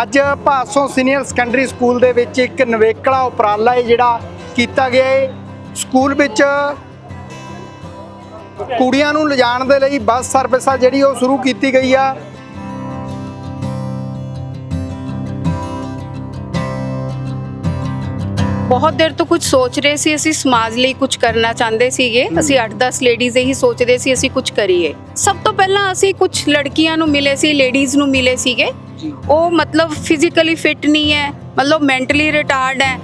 ਅੱਜ Bhason senior secondary school ਦੇ ਵਿੱਚ ਇੱਕ ਨਵੇਕਲਾ ਉਪਰਾਲਾ ਹੈ ਜਿਹੜਾ ਕੀਤਾ ਗਿਆ ਹੈ। ਸਕੂਲ ਵਿੱਚ ਕੁੜੀਆਂ ਨੂੰ ਲਿਜਾਣ ਦੇ ਲਈ ਬੱਸ ਸਰਵਿਸ ਆ ਜਿਹੜੀ ਉਹ ਸ਼ੁਰੂ ਕੀਤੀ ਗਈ ਆ। ਬਹੁਤ ਦੇਰ ਤੋਂ ਕੁਝ ਸੋਚ ਰਹੇ ਸੀ ਅਸੀਂ ਸਮਾਜ ਲਈ ਕੁਝ ਕਰਨਾ ਚਾਹੁੰਦੇ ਸੀਗੇ। ਅਸੀਂ 8-10 ਲੇਡੀਜ਼ ਇਹੀ ਸੋਚਦੇ ਸੀ ਅਸੀਂ ਕੁਝ ਕਰੀਏ। ਸਭ ਤੋਂ ਪਹਿਲਾਂ ਅਸੀਂ ਕੁਝ ਲੜਕੀਆਂ ਨੂੰ ਮਿਲੇ ਸੀ ਲੇਡੀਜ਼ ਨੂੰ ਮਿਲੇ ਸੀਗੇ। ਉਹ ਮਤਲਬ ਫਿਜ਼ੀਕਲੀ ਫਿਟ ਨਹੀਂ ਹੈ ਮਤਲਬ ਮੈਂਟਲੀ ਰਿਟਾਰਡ ਹੈ।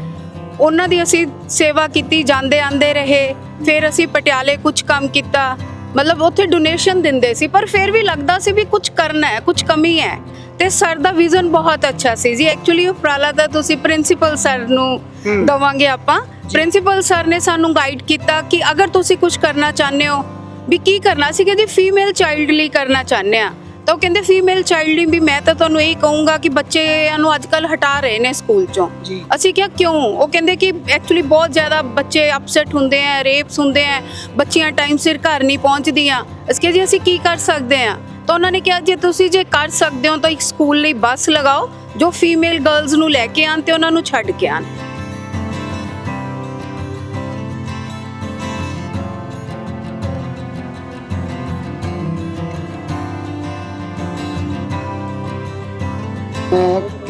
ਉਹਨਾਂ ਦੀ ਅਸੀਂ ਸੇਵਾ ਕੀਤੀ ਜਾਂਦੇ ਆਂਦੇ ਰਹੇ ਫਿਰ ਅਸੀਂ ਪਟਿਆਲੇ ਕੁਝ ਕੰਮ ਕੀਤਾ। ਮਤਲਬ ਉੱਥੇ ਡੋਨੇਸ਼ਨ ਦਿੰਦੇ ਸੀ ਪਰ ਫਿਰ ਵੀ ਲੱਗਦਾ ਸੀ ਵੀ ਕੁਝ ਕਰਨਾ ਹੈ ਕੁਝ ਕਮੀ ਹੈ। ਤੇ ਸਰ ਦਾ ਵਿਜ਼ਨ ਬਹੁਤ ਅੱਛਾ ਸੀ ਜੀ। ਐਕਚੁਅਲੀ ਉਪਰਾਲਾ ਤਾਂ ਤੁਸੀਂ ਪ੍ਰਿੰਸੀਪਲ ਸਰ ਨੂੰ। ਦਵਾਂਗੇ ਆਪਾਂ। ਪ੍ਰਿੰਸੀਪਲ ਸਰ ਨੇ ਸਾਨੂੰ ਗਾਈਡ ਕੀਤਾ ਕਿ ਅਗਰ ਤੁਸੀਂ ਕੁਝ ਕਰਨਾ ਚਾਹੁੰਦੇ ਹੋ ਵੀ ਕੀ ਕਰਨਾ? ਸੀ ਕਿ ਜੀ ਫੀਮੇਲ ਚਾਈਲਡ ਲਈ ਕਰਨਾ ਚਾਹੁੰਦੇ ਆ ਤਾਂ ਉਹ ਕਹਿੰਦੇ ਫੀਮੇਲ ਚਾਈਲਡ ਵੀ ਮੈਂ ਤਾਂ ਤੁਹਾਨੂੰ ਇਹ ਕਹੂੰਗਾ ਕਿ ਬੱਚਿਆਂ ਨੂੰ ਅੱਜ ਕੱਲ ਹਟਾ ਰਹੇ ਨੇ ਸਕੂਲ ਚੋਂ। ਅਸੀਂ ਕਿਹਾ ਕਿਉਂ? ਉਹ ਕਹਿੰਦੇ ਕਿ ਐਕਚੁਅਲੀ ਬਹੁਤ ਜ਼ਿਆਦਾ ਬੱਚੇ ਅਪਸੈਟ ਹੁੰਦੇ ਆ ਰੇਪਸ ਹੁੰਦੇ ਆ ਬੱਚੀਆਂ ਟਾਈਮ ਸਿਰ ਘਰ ਨਹੀਂ ਪਹੁੰਚਦੀਆਂ। ਅਸੀਂ ਕਿਹਾ ਜੀ ਅਸੀਂ ਕੀ ਕਰ ਸਕਦੇ ਆ? ਤਾਂ ਉਹਨਾਂ ਨੇ ਕਿਹਾ ਜੇ ਤੁਸੀਂ ਜੇ ਕਰ ਸਕਦੇ ਹੋ ਤਾਂ ਇੱਕ ਸਕੂਲ ਲਈ ਬੱਸ ਲਗਾਓ ਜੋ ਫੀਮੇਲ ਗਰਲਸ ਨੂੰ ਲੈ ਕੇ ਆਣ ਤੇ ਉਹਨਾਂ ਨੂੰ ਛੱਡ ਕੇ ਆਣ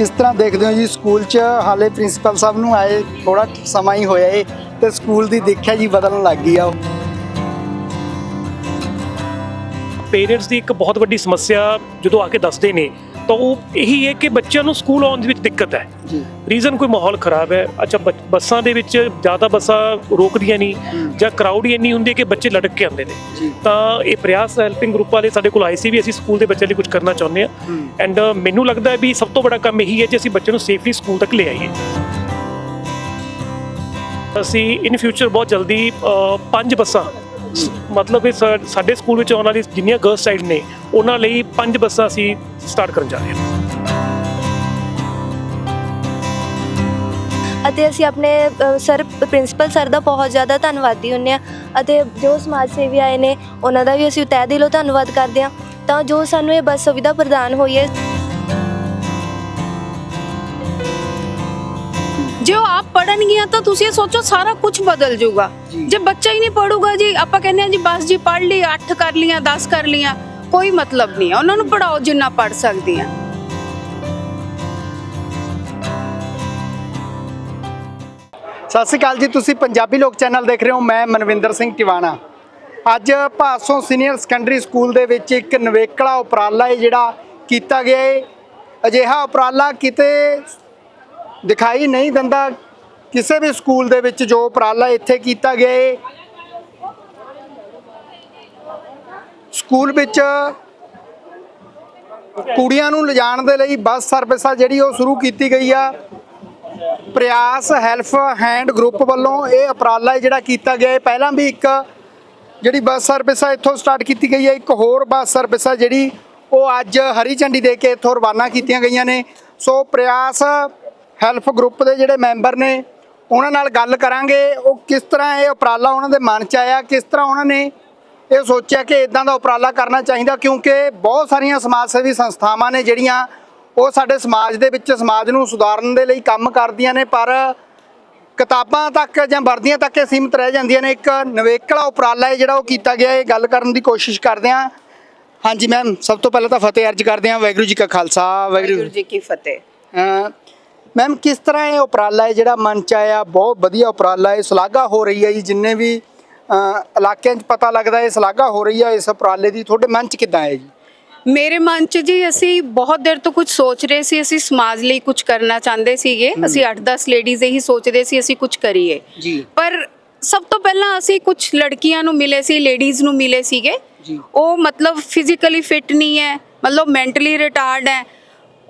ਕਿਸ ਤਰ੍ਹਾਂ ਦੇਖਦੇ ਹੋ ਜੀ? ਸਕੂਲ 'ਚ ਹਾਲੇ ਪ੍ਰਿੰਸੀਪਲ ਸਾਹਿਬ ਨੂੰ ਆਏ ਥੋੜਾ ਸਮਾਂ ਹੀ ਹੋਇਆ ਏ, ਤੇ ਸਕੂਲ ਦੀ ਦੇਖਿਆ ਜੀ, ਬਦਲਣ ਲੱਗ ਗਈ ਆ ਉਹ। ਪੇਰੈਂਟਸ ਦੀ ਇੱਕ ਬਹੁਤ ਵੱਡੀ ਸਮੱਸਿਆ ਜਦੋਂ ਆ ਕੇ ਦੱਸਦੇ ਨੇ ਤਾਂ ਉਹ ਇਹੀ ਹੈ ਕਿ ਬੱਚਿਆਂ ਨੂੰ ਸਕੂਲ ਆਉਣ ਦੇ ਵਿੱਚ ਦਿੱਕਤ ਹੈ। ਜੀ। ਰੀਜ਼ਨ ਕੋਈ ਮਾਹੌਲ ਖਰਾਬ ਹੈ ਅੱਛਾ ਬੱਸਾਂ ਦੇ ਵਿੱਚ ਜ਼ਿਆਦਾ ਬੱਸਾਂ ਰੋਕਦੀਆਂ ਨਹੀਂ। ਜਾਂ ਕਰਾਊਡ ਹੀ ਇੰਨੀ ਹੁੰਦੀ ਹੈ ਕਿ ਬੱਚੇ ਲਟਕ ਕੇ ਆਉਂਦੇ ਨੇ। ਜੀ। ਤਾਂ ਇਹ ਪ੍ਰਯਾਸ ਹੈਲਪਿੰਗ ਗਰੁੱਪ ਵਾਲੇ ਸਾਡੇ ਕੋਲ ਆਏ ਸੀ ਵੀ ਅਸੀਂ ਸਕੂਲ ਦੇ ਬੱਚਿਆਂ ਲਈ ਕੁਝ ਕਰਨਾ ਚਾਹੁੰਦੇ ਹਾਂ। ਹਮ। ਐਂਡ ਮੈਨੂੰ ਲੱਗਦਾ ਹੈ ਵੀ ਸਭ ਤੋਂ ਵੱਡਾ ਕੰਮ ਇਹੀ ਹੈ ਕਿ ਅਸੀਂ ਬੱਚੇ ਨੂੰ ਸੇਫਲੀ ਸਕੂਲ ਤੱਕ ਲੈ ਆਈਏ। ਅਸੀਂ ਇਨ ਫਿਊਚਰ ਬਹੁਤ ਜਲਦੀ ਪੰਜ ਬੱਸਾਂ ਮਤਲਬ ਇਹ ਸਾਡੇ ਸਕੂਲ ਵਿੱਚ ਆਉਣ ਵਾਲੀ ਜਿੰਨੀਆਂ ਗਰਲਸ ਸਾਈਡ ਨੇ, ਉਹਨਾਂ ਲਈ ਪੰਜ ਬੱਸਾਂ ਅਸੀਂ ਸਟਾਰਟ ਕਰਨ ਜਾ ਰਹੇ ਹਾਂ। ਅਤੇ ਅਸੀਂ ਆਪਣੇ ਸਰ ਪ੍ਰਿੰਸੀਪਲ ਸਰ ਦਾ ਬਹੁਤ ਜ਼ਿਆਦਾ ਧੰਨਵਾਦੀ ਹੁੰਨੇ ਆ ਅਤੇ ਜੋ ਸਮਾਜ ਸੇਵੀ ਆਏ ਨੇ, ਉਹਨਾਂ ਦਾ ਵੀ ਅਸੀਂ ਤਹਿ ਦਿਲੋਂ ਧੰਨਵਾਦ ਕਰਦੇ ਹਾਂ। ਤਾਂ ਜੋ ਸਾਨੂੰ ਇਹ ਬੱਸ ਸੁਵਿਧਾ ਪ੍ਰਦਾਨ ਹੋਈ ਹੈ। ਜੇ ਉਹ ਆਪ ਪੜਨਗੀਆਂ ਤਾਂ ਤੁਸੀਂ ਇਹ ਸੋਚੋ ਸਾਰਾ ਕੁਝ ਬਦਲ ਜਾਊਗਾ। ਜੀ। ਬੱਚਾ ਹੀ ਨਹੀਂ ਪੜੂਗਾ ਜੀ ਆਪਾਂ ਕਹਿੰਦੇ ਆ ਜੀ ਬਸ ਜੀ ਪੜ ਲਈ 8 ਕਰ ਲੀਆਂ 10 ਕਰ ਲੀਆਂ ਕੋਈ ਮਤਲਬ ਨਹੀਂ। ਉਹਨਾਂ ਨੂੰ ਪੜਾਓ ਜਿੰਨਾ ਪੜ ਸਕਦੀਆਂ। ਸਤਿ ਸ਼੍ਰੀ ਅਕਾਲ ਜੀ ਤੁਸੀਂ ਪੰਜਾਬੀ ਲੋਕ ਚੈਨਲ ਦੇਖ ਰਹੇ ਹੋ ਮੈਂ ਮਨਵਿੰਦਰ ਸਿੰਘ ਟਿਵਾਣਾ। ਅੱਜ ਭਾਸੋਂ ਸੀਨੀਅਰ ਸੈਕੰਡਰੀ ਸਕੂਲ ਦੇ ਵਿੱਚ ਇੱਕ ਨਵੇਕਲਾ ਉਪਰਾਲਾ ਹੈ ਜਿਹੜਾ ਕੀਤਾ ਗਿਆ ਹੈ। ਅਜਿਹਾ ਉਪਰਾਲਾ ਕਿਤੇ ਦਿਖਾਈ ਨਹੀਂ ਦਿੰਦਾ। ਕਿਸੇ ਵੀ ਸਕੂਲ ਦੇ ਵਿੱਚ ਜੋ ਉਪਰਾਲਾ ਇੱਥੇ ਕੀਤਾ ਗਿਆ ਹੈ ਸਕੂਲ ਵਿੱਚ ਕੁੜੀਆਂ ਨੂੰ ਲਿਜਾਣ ਦੇ ਲਈ ਬੱਸ ਸਰਵਿਸ ਆ ਜਿਹੜੀ ਉਹ ਸ਼ੁਰੂ ਕੀਤੀ ਗਈ ਆ। ਪ੍ਰਯਾਸ ਹੈਲਪ ਹੈਂਡ ਗਰੁੱਪ ਵੱਲੋਂ ਇਹ ਉਪਰਾਲਾ ਜਿਹੜਾ ਕੀਤਾ ਗਿਆ ਹੈ ਪਹਿਲਾਂ ਵੀ ਇੱਕ ਜਿਹੜੀ ਬੱਸ ਸਰਵਿਸ ਆ ਇੱਥੋਂ ਸਟਾਰਟ ਕੀਤੀ ਗਈ ਹੈ ਇੱਕ ਹੋਰ ਬੱਸ ਸਰਵਿਸ ਆ ਜਿਹੜੀ ਉਹ ਅੱਜ ਹਰੀ ਝੰਡੀ ਦੇ ਕੇ ਇੱਥੋਂ ਰਵਾਨਾ ਕੀਤੀਆਂ ਗਈਆਂ ਨੇ। ਸੋ ਪ੍ਰਯਾਸ ਹੈਲਪ ਗਰੁੱਪ ਦੇ ਜਿਹੜੇ ਮੈਂਬਰ ਨੇ ਉਹਨਾਂ ਨਾਲ ਗੱਲ ਕਰਾਂਗੇ ਉਹ ਕਿਸ ਤਰ੍ਹਾਂ ਇਹ ਉਪਰਾਲਾ ਉਹਨਾਂ ਦੇ ਮਨ 'ਚ ਆਇਆ ਕਿਸ ਤਰ੍ਹਾਂ ਉਹਨਾਂ ਨੇ ਇਹ ਸੋਚਿਆ ਕਿ ਇਦਾਂ ਦਾ ਉਪਰਾਲਾ ਕਰਨਾ ਚਾਹੀਦਾ ਕਿਉਂਕਿ ਬਹੁਤ ਸਾਰੀਆਂ ਸਮਾਜ ਸੇਵੀ ਸੰਸਥਾਵਾਂ ਨੇ ਜਿਹੜੀਆਂ ਉਹ ਸਾਡੇ ਸਮਾਜ ਦੇ ਵਿੱਚ ਸਮਾਜ ਨੂੰ ਸੁਧਾਰਨ ਦੇ ਲਈ ਕੰਮ ਕਰਦੀਆਂ ਨੇ ਪਰ ਕਿਤਾਬਾਂ ਤੱਕ ਜਾਂ ਵਰਦੀਆਂ ਤੱਕ ਇਹ ਸੀਮਿਤ ਰਹਿ ਜਾਂਦੀਆਂ ਨੇ। ਇੱਕ ਨਵੇਕਲਾ ਉਪਰਾਲਾ ਹੈ ਜਿਹੜਾ ਉਹ ਕੀਤਾ ਗਿਆ ਹੈ ਗੱਲ ਕਰਨ ਦੀ ਕੋਸ਼ਿਸ਼ ਕਰਦੇ ਹਾਂ। ਹਾਂਜੀ ਮੈਮ ਸਭ ਤੋਂ ਪਹਿਲਾਂ ਤਾਂ ਫਤਿਹ ਅਰਜ ਕਰਦੇ ਹਾਂ ਵਾਹਿਗੁਰੂ ਜੀ ਕਾ ਖਾਲਸਾ ਵਾਹਿਗੁਰੂ ਜੀ ਕੀ ਫਤਿਹ। ਮੈਮ ਕਿਸ ਤਰ੍ਹਾਂ ਇਹ ਉਪਰਾਲਾ ਹੈ? ਜਿਹੜਾ ਮਨ ਚ ਆਇਆ ਬਹੁਤ ਵਧੀਆ ਉਪਰਾਲਾ ਹੈ। ਸ਼ਲਾਘਾ ਹੋ ਰਹੀ ਹੈ ਜੀ ਜਿੰਨੇ ਵੀ ਇਲਾਕਿਆਂ 'ਚ ਪਤਾ ਲੱਗਦਾ ਹੈ ਸ਼ਲਾਘਾ ਹੋ ਰਹੀ ਹੈ ਇਸ ਉਪਰਾਲੇ ਦੀ। ਤੁਹਾਡੇ ਮਨ 'ਚ ਕਿੱਦਾਂ ਹੈ ਜੀ? ਮੇਰੇ ਮਨ 'ਚ ਜੀ ਅਸੀਂ ਬਹੁਤ ਦੇਰ ਤੋਂ ਕੁਝ ਸੋਚ ਰਹੇ ਸੀ। ਅਸੀਂ ਸਮਾਜ ਲਈ ਕੁਝ ਕਰਨਾ ਚਾਹੁੰਦੇ ਸੀਗੇ। ਅਸੀਂ 8-10 ਲੇਡੀਜ਼ ਇਹੀ ਸੋਚਦੇ ਸੀ ਅਸੀਂ ਕੁਝ ਕਰੀਏ। ਜੀ। ਪਰ ਸਭ ਤੋਂ ਪਹਿਲਾਂ ਅਸੀਂ ਕੁਝ ਲੜਕੀਆਂ ਨੂੰ ਮਿਲੇ ਸੀ ਲੇਡੀਜ਼ ਨੂੰ ਮਿਲੇ ਸੀਗੇ। ਉਹ ਮਤਲਬ ਫਿਜ਼ੀਕਲੀ ਫਿਟ ਨਹੀਂ ਹੈ ਮਤਲਬ ਮੈਂਟਲੀ ਰਿਟਾਰਡ ਹੈ।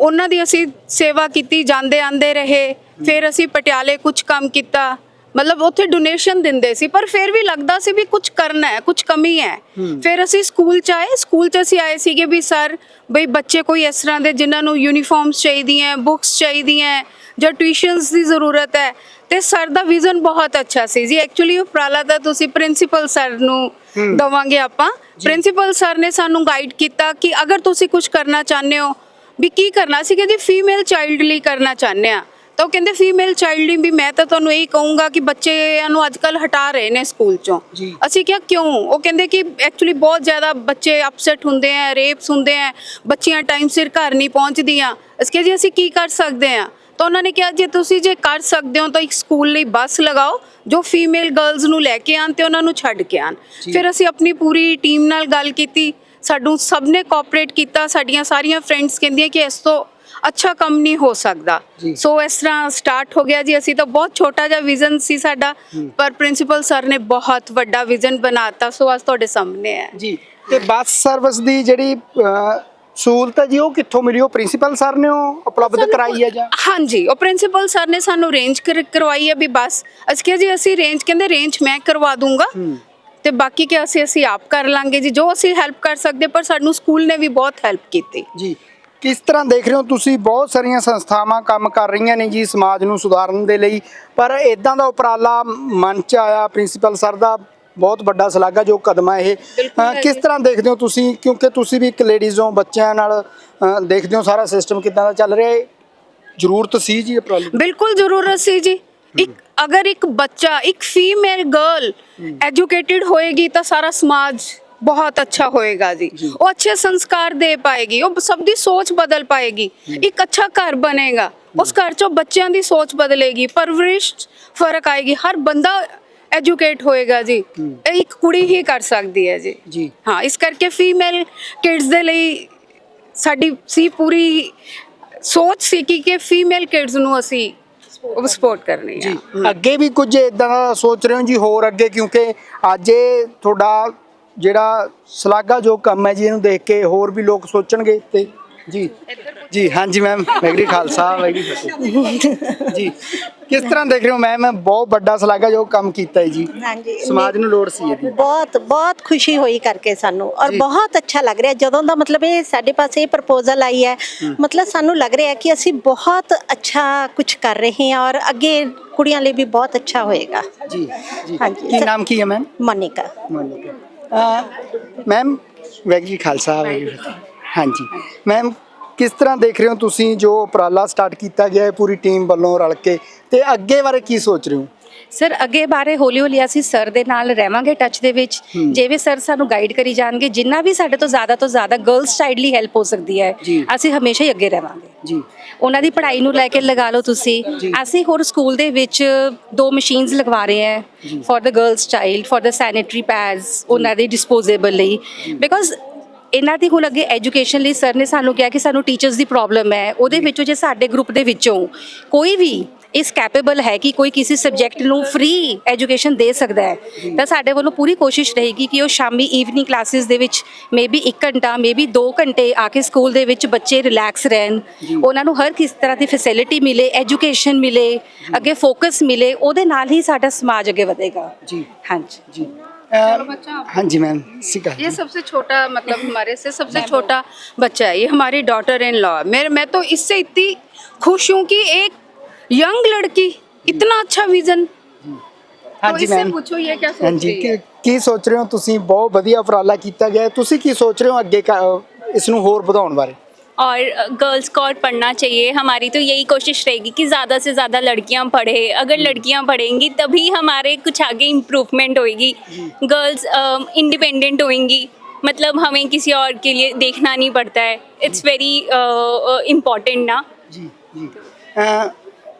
ਉਹਨਾਂ ਦੀ ਅਸੀਂ ਸੇਵਾ ਕੀਤੀ ਜਾਂਦੇ ਆਂਦੇ ਰਹੇ ਫਿਰ ਅਸੀਂ ਪਟਿਆਲੇ ਕੁਝ ਕੰਮ ਕੀਤਾ। ਮਤਲਬ ਉੱਥੇ ਡੋਨੇਸ਼ਨ ਦਿੰਦੇ ਸੀ ਪਰ ਫਿਰ ਵੀ ਲੱਗਦਾ ਸੀ ਵੀ ਕੁਝ ਕਰਨਾ ਹੈ ਕੁਝ ਕਮੀ ਹੈ। ਫਿਰ ਅਸੀਂ ਸਕੂਲ ਚ ਆਏ ਸਕੂਲ ਚ ਅਸੀਂ ਆਏ ਸੀਗੇ ਵੀ ਸਰ ਬਈ ਬੱਚੇ ਕੋਈ ਇਸ ਤਰ੍ਹਾਂ ਦੇ ਜਿਨ੍ਹਾਂ ਨੂੰ ਯੂਨੀਫਾਰਮਸ ਚਾਹੀਦੀਆਂ ਬੁੱਕਸ ਚਾਹੀਦੀਆਂ ਜਾਂ ਟਿਊਸ਼ਨਸ ਦੀ ਜ਼ਰੂਰਤ ਹੈ ਤੇ ਸਰ ਦਾ ਵਿਜ਼ਨ ਬਹੁਤ ਅੱਛਾ ਸੀ। ਜੀ ਐਕਚੁਅਲੀ ਉਪਰਾਲਾ ਤਾਂ ਤੁਸੀਂ ਪ੍ਰਿੰਸੀਪਲ ਸਰ ਨੂੰ ਦਵਾਂਗੇ ਆਪਾਂ। ਪ੍ਰਿੰਸੀਪਲ ਸਰ ਨੇ ਸਾਨੂੰ ਗਾਈਡ ਕੀਤਾ ਕਿ ਅਗਰ ਤੁਸੀਂ ਕੁਝ ਕਰਨਾ ਚਾਹੁੰਦੇ ਹੋ ਵੀ ਕੀ ਕਰਨਾ? ਸੀ ਕਿ ਜੀ ਫੀਮੇਲ ਚਾਈਲਡ ਲਈ ਕਰਨਾ ਚਾਹੁੰਦੇ ਆ ਤਾਂ ਉਹ ਕਹਿੰਦੇ ਫੀਮੇਲ ਚਾਈਲਡ ਲਈ ਵੀ ਮੈਂ ਤਾਂ ਤੁਹਾਨੂੰ ਇਹੀ ਕਹੂੰਗਾ ਕਿ ਬੱਚਿਆਂ ਨੂੰ ਅੱਜਕੱਲ ਹਟਾ ਰਹੇ ਨੇ ਸਕੂਲ ਚੋਂ। ਅਸੀਂ ਕਿਹਾ ਕਿਉਂ? ਉਹ ਕਹਿੰਦੇ ਕਿ ਐਕਚੁਅਲੀ ਬਹੁਤ ਜ਼ਿਆਦਾ ਬੱਚੇ ਅਪਸੈਟ ਹੁੰਦੇ ਆ ਰੇਪਸ ਹੁੰਦੇ ਆ ਬੱਚੀਆਂ ਟਾਈਮ ਸਿਰ ਘਰ ਨਹੀਂ ਪਹੁੰਚਦੀਆਂ। ਅਸੀਂ ਕਿਹਾ ਜੀ ਅਸੀਂ ਕੀ ਕਰ ਸਕਦੇ ਆ ਤਾਂ ਉਹਨਾਂ ਨੇ ਕਿਹਾ ਜੇ ਤੁਸੀਂ ਜੇ ਕਰ ਸਕਦੇ ਹੋ ਤਾਂ ਇੱਕ ਸਕੂਲ ਲਈ ਬੱਸ ਲਗਾਓ ਜੋ ਫੀਮੇਲ ਗਰਲਸ ਨੂੰ ਲੈ ਕੇ ਆਣ ਤੇ ਉਹਨਾਂ ਨੂੰ ਛੱਡ ਕੇ ਆਣ ਫਿਰ ਅਸੀਂ ਆਪਣੀ ਪੂਰੀ ਟੀਮ ਨਾਲ ਗੱਲ ਕੀਤੀ। ਸਾਨੂੰ ਸਭ ਨੇ ਕੋਆਪਰੇਟ ਕੀਤਾ ਸਾਡੀਆਂ ਸਾਰੀਆਂ ਫਰੈਂਡਸ ਕਹਿੰਦੀਆਂ ਕਿ ਇਸ ਤੋਂ ਅੱਛਾ ਕੰਮ ਨਹੀਂ ਹੋ ਸਕਦਾ। ਸੋ ਇਸ ਤਰ੍ਹਾਂ ਸਟਾਰਟ ਹੋ ਗਿਆ ਜੀ। ਅਸੀਂ ਤਾਂ ਬਹੁਤ ਛੋਟਾ ਜਿਹਾ ਵਿਜ਼ਨ ਸੀ ਸਾਡਾ ਪਰ ਪ੍ਰਿੰਸੀਪਲ ਸਰ ਨੇ ਬਹੁਤ ਵੱਡਾ ਵਿਜ਼ਨ ਬਣਾਤਾ ਸੋ ਅੱਜ ਤੁਹਾਡੇ ਸਾਹਮਣੇ ਹੈ। ਜੀ। ਤੇ ਬੱਸ ਸਰਵਿਸ ਦੀ ਜਿਹੜੀ ਸਹੂਲਤ ਹੈ ਜੀ ਉਹ ਕਿੱਥੋਂ ਮਿਲੀ? ਉਹ ਪ੍ਰਿੰਸੀਪਲ ਸਰ ਨੇ ਉਹ ਉਪਲਬਧ ਕਰਾਈ ਹੈ ਜਾਂ? ਹਾਂਜੀ ਉਹ ਪ੍ਰਿੰਸੀਪਲ ਸਰ ਨੇ ਸਾਨੂੰ ਅਰੇਂਜ ਕਰਵਾਈ ਹੈ ਵੀ ਬਸ। ਅਸੀਂ ਕਿਹਾ ਜੀ ਅਸੀਂ ਅਰੇਂਜ ਕਹਿੰਦੇ ਅਰੇਂਜ ਮੈਂ ਕਰਵਾ ਦੂੰਗਾ। ਤੇ ਬਾਕੀ ਕਿ ਅਸੀਂ ਅਸੀਂ ਆਪ ਕਰ ਲਾਂਗੇ ਜੀ। ਜੋ ਅਸੀਂ ਹੈਲਪ ਕਰ ਸਕਦੇ ਪਰ ਸਾਨੂੰ ਸਕੂਲ ਨੇ ਵੀ ਬਹੁਤ ਹੈਲਪ ਕੀਤੀ। ਜੀ ਕਿਸ ਤਰ੍ਹਾਂ ਦੇਖ ਰਹੇ ਹੋ? ਤੁਸੀਂ ਬਹੁਤ ਸਾਰੀਆਂ ਸੰਸਥਾਵਾਂ ਕੰਮ ਕਰ ਰਹੀਆਂ ਨੇ ਜੀ ਸਮਾਜ ਨੂੰ ਸੁਧਾਰਨ ਦੇ ਲਈ। ਪਰ ਇਦਾਂ ਦਾ ਉਪਰਾਲਾ ਮਨ ਚ ਆਇਆ ਪ੍ਰਿੰਸੀਪਲ ਸਰ ਦਾ ਬਹੁਤ ਵੱਡਾ ਸ਼ਲਾਘਾ ਜੋ ਕਦਮ ਹੈ ਇਹ ਕਿਸ। ਤਰ੍ਹਾਂ ਦੇਖਦੇ ਹੋ ਤੁਸੀਂ? ਕਿਉਂਕਿ ਤੁਸੀਂ ਵੀ ਇੱਕ ਲੇਡੀਜ਼ ਹੋ ਬੱਚਿਆਂ ਨਾਲ ਦੇਖਦੇ ਹੋ ਸਾਰਾ ਸਿਸਟਮ ਕਿਦਾਂ ਦਾ ਚੱਲ ਰਿਹਾ ਹੈ। ਜ਼ਰੂਰਤ ਸੀ ਜੀ ਉਪਰਾਲੇ? ਬਿਲਕੁਲ ਜ਼ਰੂਰਤ ਸੀ ਜੀ। ਇੱਕ ਅਗਰ ਇੱਕ ਬੱਚਾ ਇੱਕ ਫੀਮੇਲ ਗਰਲ ਐਜੂਕੇਟਿਡ ਹੋਏਗੀ ਤਾਂ ਸਾਰਾ ਸਮਾਜ ਬਹੁਤ ਅੱਛਾ ਹੋਏਗਾ ਜੀ। ਉਹ ਅੱਛੇ ਸੰਸਕਾਰ ਦੇ ਪਾਏਗੀ ਉਹ ਸਭ ਦੀ ਸੋਚ ਬਦਲ ਪਾਏਗੀ। ਇੱਕ ਅੱਛਾ ਘਰ ਬਣੇਗਾ ਉਸ ਘਰ ਚੋਂ ਬੱਚਿਆਂ ਦੀ ਸੋਚ ਬਦਲੇਗੀ ਪਰਵਰਿਸ਼ ਫ਼ਰਕ ਆਏਗੀ ਹਰ ਬੰਦਾ ਐਜੂਕੇਟ ਹੋਏਗਾ ਜੀ। ਇਹ ਇੱਕ ਕੁੜੀ ਹੀ ਕਰ ਸਕਦੀ ਹੈ ਜੀ। ਜੀ। ਹਾਂ ਇਸ ਕਰਕੇ ਫੀਮੇਲ ਕਿਡਸ ਦੇ ਲਈ ਸਾਡੀ ਸੀ ਪੂਰੀ ਸੋਚ ਸੀ ਕਿ ਕਿ ਫੀਮੇਲ ਕਿਡਸ ਨੂੰ ਅਸੀਂ ਸਪੋਰਟ ਕਰਨੀ ਹੈ ਜੀ ਅੱਗੇ ਵੀ ਕੁਝ ਇਦਾਂ ਦਾ ਸੋਚ ਰਹੇ ਹੋ ਜੀ ਹੋਰ ਅੱਗੇ? ਕਿਉਂਕਿ ਅੱਜ ਇਹ ਤੁਹਾਡਾ ਜਿਹੜਾ ਸ਼ਲਾਘਾ ਜੋ ਕੰਮ ਹੈ ਜੀ ਇਹਨੂੰ ਦੇਖ ਕੇ ਹੋਰ ਵੀ ਲੋਕ ਸੋਚਣਗੇ ਤੇ ਜੀ। ਜੀ ਹਾਂਜੀ ਮੈਮ ਵੈਗਰੀ ਖਾਲਸਾ ਵੈਗਰੀ ਫਤਿਹ। ਜੀ ਕਿਸ ਤਰ੍ਹਾਂ ਦੇਖ ਰਹੇ ਹੋ ਮੈਮ ਬਹੁਤ ਵੱਡਾ ਸ਼ਲਾਘਾ ਜੋ ਕੰਮ ਕੀਤਾ ਹੈ ਜੀ। ਹਾਂਜੀ ਸਮਾਜ ਨੂੰ ਲੋੜ ਸੀ ਇਹਦੀ। ਬਹੁਤ ਬਹੁਤ ਖੁਸ਼ੀ ਹੋਈ ਕਰਕੇ ਸਾਨੂੰ ਔਰ। ਬਹੁਤ ਅੱਛਾ ਲੱਗ ਰਿਹਾ। ਜਦੋਂ ਦਾ ਮਤਲਬ ਇਹ ਸਾਡੇ ਪਾਸ ਇਹ ਪ੍ਰਪੋਜ਼ਲ ਆਈ ਹੈ ਮਤਲਬ ਸਾਨੂੰ ਲੱਗ ਰਿਹਾ ਕਿ ਅਸੀਂ ਬਹੁਤ ਅੱਛਾ ਕੁਝ ਕਰ ਰਹੇ ਹਾਂ ਔਰ ਅੱਗੇ ਕੁੜੀਆਂ ਲਈ ਵੀ ਬਹੁਤ ਅੱਛਾ ਹੋਏਗਾ। ਜੀ ਜੀ। ਹਾਂਜੀ। ਕੀ ਨਾਮ ਕੀ ਹੈ ਮੈਮ ਮੋਨਿਕਾ। ਮੈਮ ਵੈਗਰੀ ਖਾਲਸਾ ਵੈਗਰੀ ਫਤਿਹ। ਹਾਂਜੀ। ਮੈਮ ਕਿਸ ਤਰ੍ਹਾਂ ਦੇਖ ਰਹੇ ਹੋ ਤੁਸੀਂ ਜੋ ਉਪਰਾਲਾ ਸਟਾਰਟ ਕੀਤਾ ਗਿਆ ਹੈ ਪੂਰੀ ਟੀਮ ਵੱਲੋਂ ਰਲ ਕੇ? ਤੇ ਅੱਗੇ ਬਾਰੇ ਕੀ ਸੋਚ ਰਹੇ ਹੋ? ਸਰ ਅੱਗੇ ਬਾਰੇ ਹੌਲੀ ਹੌਲੀ ਅਸੀਂ ਸਰ ਦੇ ਨਾਲ ਰਹਿਵਾਂਗੇ ਟੱਚ ਦੇ ਵਿੱਚ। ਜਿਵੇਂ ਸਰ ਸਾਨੂੰ ਗਾਈਡ ਕਰੀ ਜਾਣਗੇ ਜਿੰਨਾ ਵੀ ਸਾਡੇ ਤੋਂ ਜ਼ਿਆਦਾ ਤੋਂ ਜ਼ਿਆਦਾ ਗਰਲਸ ਚਾਈਲਡ ਲਈ ਹੈਲਪ ਹੋ ਸਕਦੀ ਹੈ ਅਸੀਂ ਹਮੇਸ਼ਾ ਹੀ ਅੱਗੇ ਰਹਾਂਗੇ ਜੀ। ਉਹਨਾਂ ਦੀ ਪੜ੍ਹਾਈ ਨੂੰ ਲੈ ਕੇ ਲਗਾ ਲਓ ਤੁਸੀਂ। ਅਸੀਂ ਹੋਰ ਸਕੂਲ ਦੇ ਵਿੱਚ ਦੋ ਮਸ਼ੀਨਸ ਲਗਵਾ ਰਹੇ ਹਾਂ for the girls child for the sanitary pads ਉਹਨਾਂ ਦੇ ਡਿਸਪੋਜ਼ੇਬਲ ਲਈ। ਬਿਕੋਜ਼ ਇਹਨਾਂ ਦੀ ਹੁਣ ਅੱਗੇ ਐਜੂਕੇਸ਼ਨ ਲਈ ਸਰ ਨੇ ਸਾਨੂੰ ਕਿਹਾ ਕਿ ਸਾਨੂੰ ਟੀਚਰਸ ਦੀ ਪ੍ਰੋਬਲਮ ਹੈ। ਉਹਦੇ ਵਿੱਚੋਂ ਜੇ ਸਾਡੇ ਗਰੁੱਪ ਦੇ ਵਿੱਚੋਂ ਕੋਈ ਵੀ ਇਸ ਕੈਪੇਬਲ ਹੈ ਕਿ ਕੋਈ ਕਿਸੇ ਸਬਜੈਕਟ ਨੂੰ ਫ੍ਰੀ ਐਜੂਕੇਸ਼ਨ ਦੇ ਸਕਦਾ ਹੈ ਤਾਂ ਸਾਡੇ ਵੱਲੋਂ ਪੂਰੀ ਕੋਸ਼ਿਸ਼ ਰਹੇਗੀ ਕਿ ਉਹ ਸ਼ਾਮੀ ਈਵਨਿੰਗ ਕਲਾਸਿਸ ਦੇ ਵਿੱਚ ਮੇਬੀ 1 ਘੰਟਾ ਮੇਬੀ 2 ਘੰਟੇ ਆ ਕੇ ਸਕੂਲ ਦੇ ਵਿੱਚ ਬੱਚੇ ਰਿਲੈਕਸ ਰਹਿਣ। ਉਹਨਾਂ ਨੂੰ ਹਰ ਕਿਸ ਤਰ੍ਹਾਂ ਦੀ ਫੈਸਿਲਿਟੀ ਮਿਲੇ ਐਜੂਕੇਸ਼ਨ ਮਿਲੇ ਅੱਗੇ ਫੋਕਸ ਮਿਲੇ ਉਹਦੇ ਨਾਲ ਹੀ ਸਾਡਾ ਸਮਾਜ ਅੱਗੇ ਵਧੇਗਾ। ਜੀ। ਹਾਂਜੀ। जी हाँ जी मैम सिखा ये सबसे छोटा मतलब हमारे से सबसे छोटा बच्चा है ये हमारी डॉटर इन लॉ मेरे मैं तो इससे इतनी खुश हूँ कि एक यंग लड़की इतना अच्छा विजन हाँ तो जी इससे मैम पूछो ये क्या हाँ सोच जी रही है ਕੀ ਕੀ ਸੋਚ ਰਹੇ ਹੋ ਤੁਸੀਂ ਬਹੁਤ ਵਧੀਆ ਉਪਰਾਲਾ ਕੀਤਾ ਗਿਆ ਹੈ। ਤੁਸੀਂ ਕੀ ਸੋਚ ਰਹੇ ਹੋ ਅੱਗੇ ਕ- ਇਸ ਨੂੰ ਹੋਰ ਵਧਾਉਣ ਬਾਰੇ और गर्ल्स को और पढ़ना चाहिए। हमारी तो यही कोशिश रहेगी कि ज़्यादा से ज़्यादा लड़कियाँ पढ़े। अगर लड़कियाँ पढ़ेंगी तभी हमारे कुछ आगे इम्प्रूवमेंट होएगी। गर्ल्स इंडिपेंडेंट होएँगी। मतलब हमें किसी और के लिए देखना नहीं पड़ता है। इट्स वेरी इम्पोर्टेंट ना। जी ਜੀ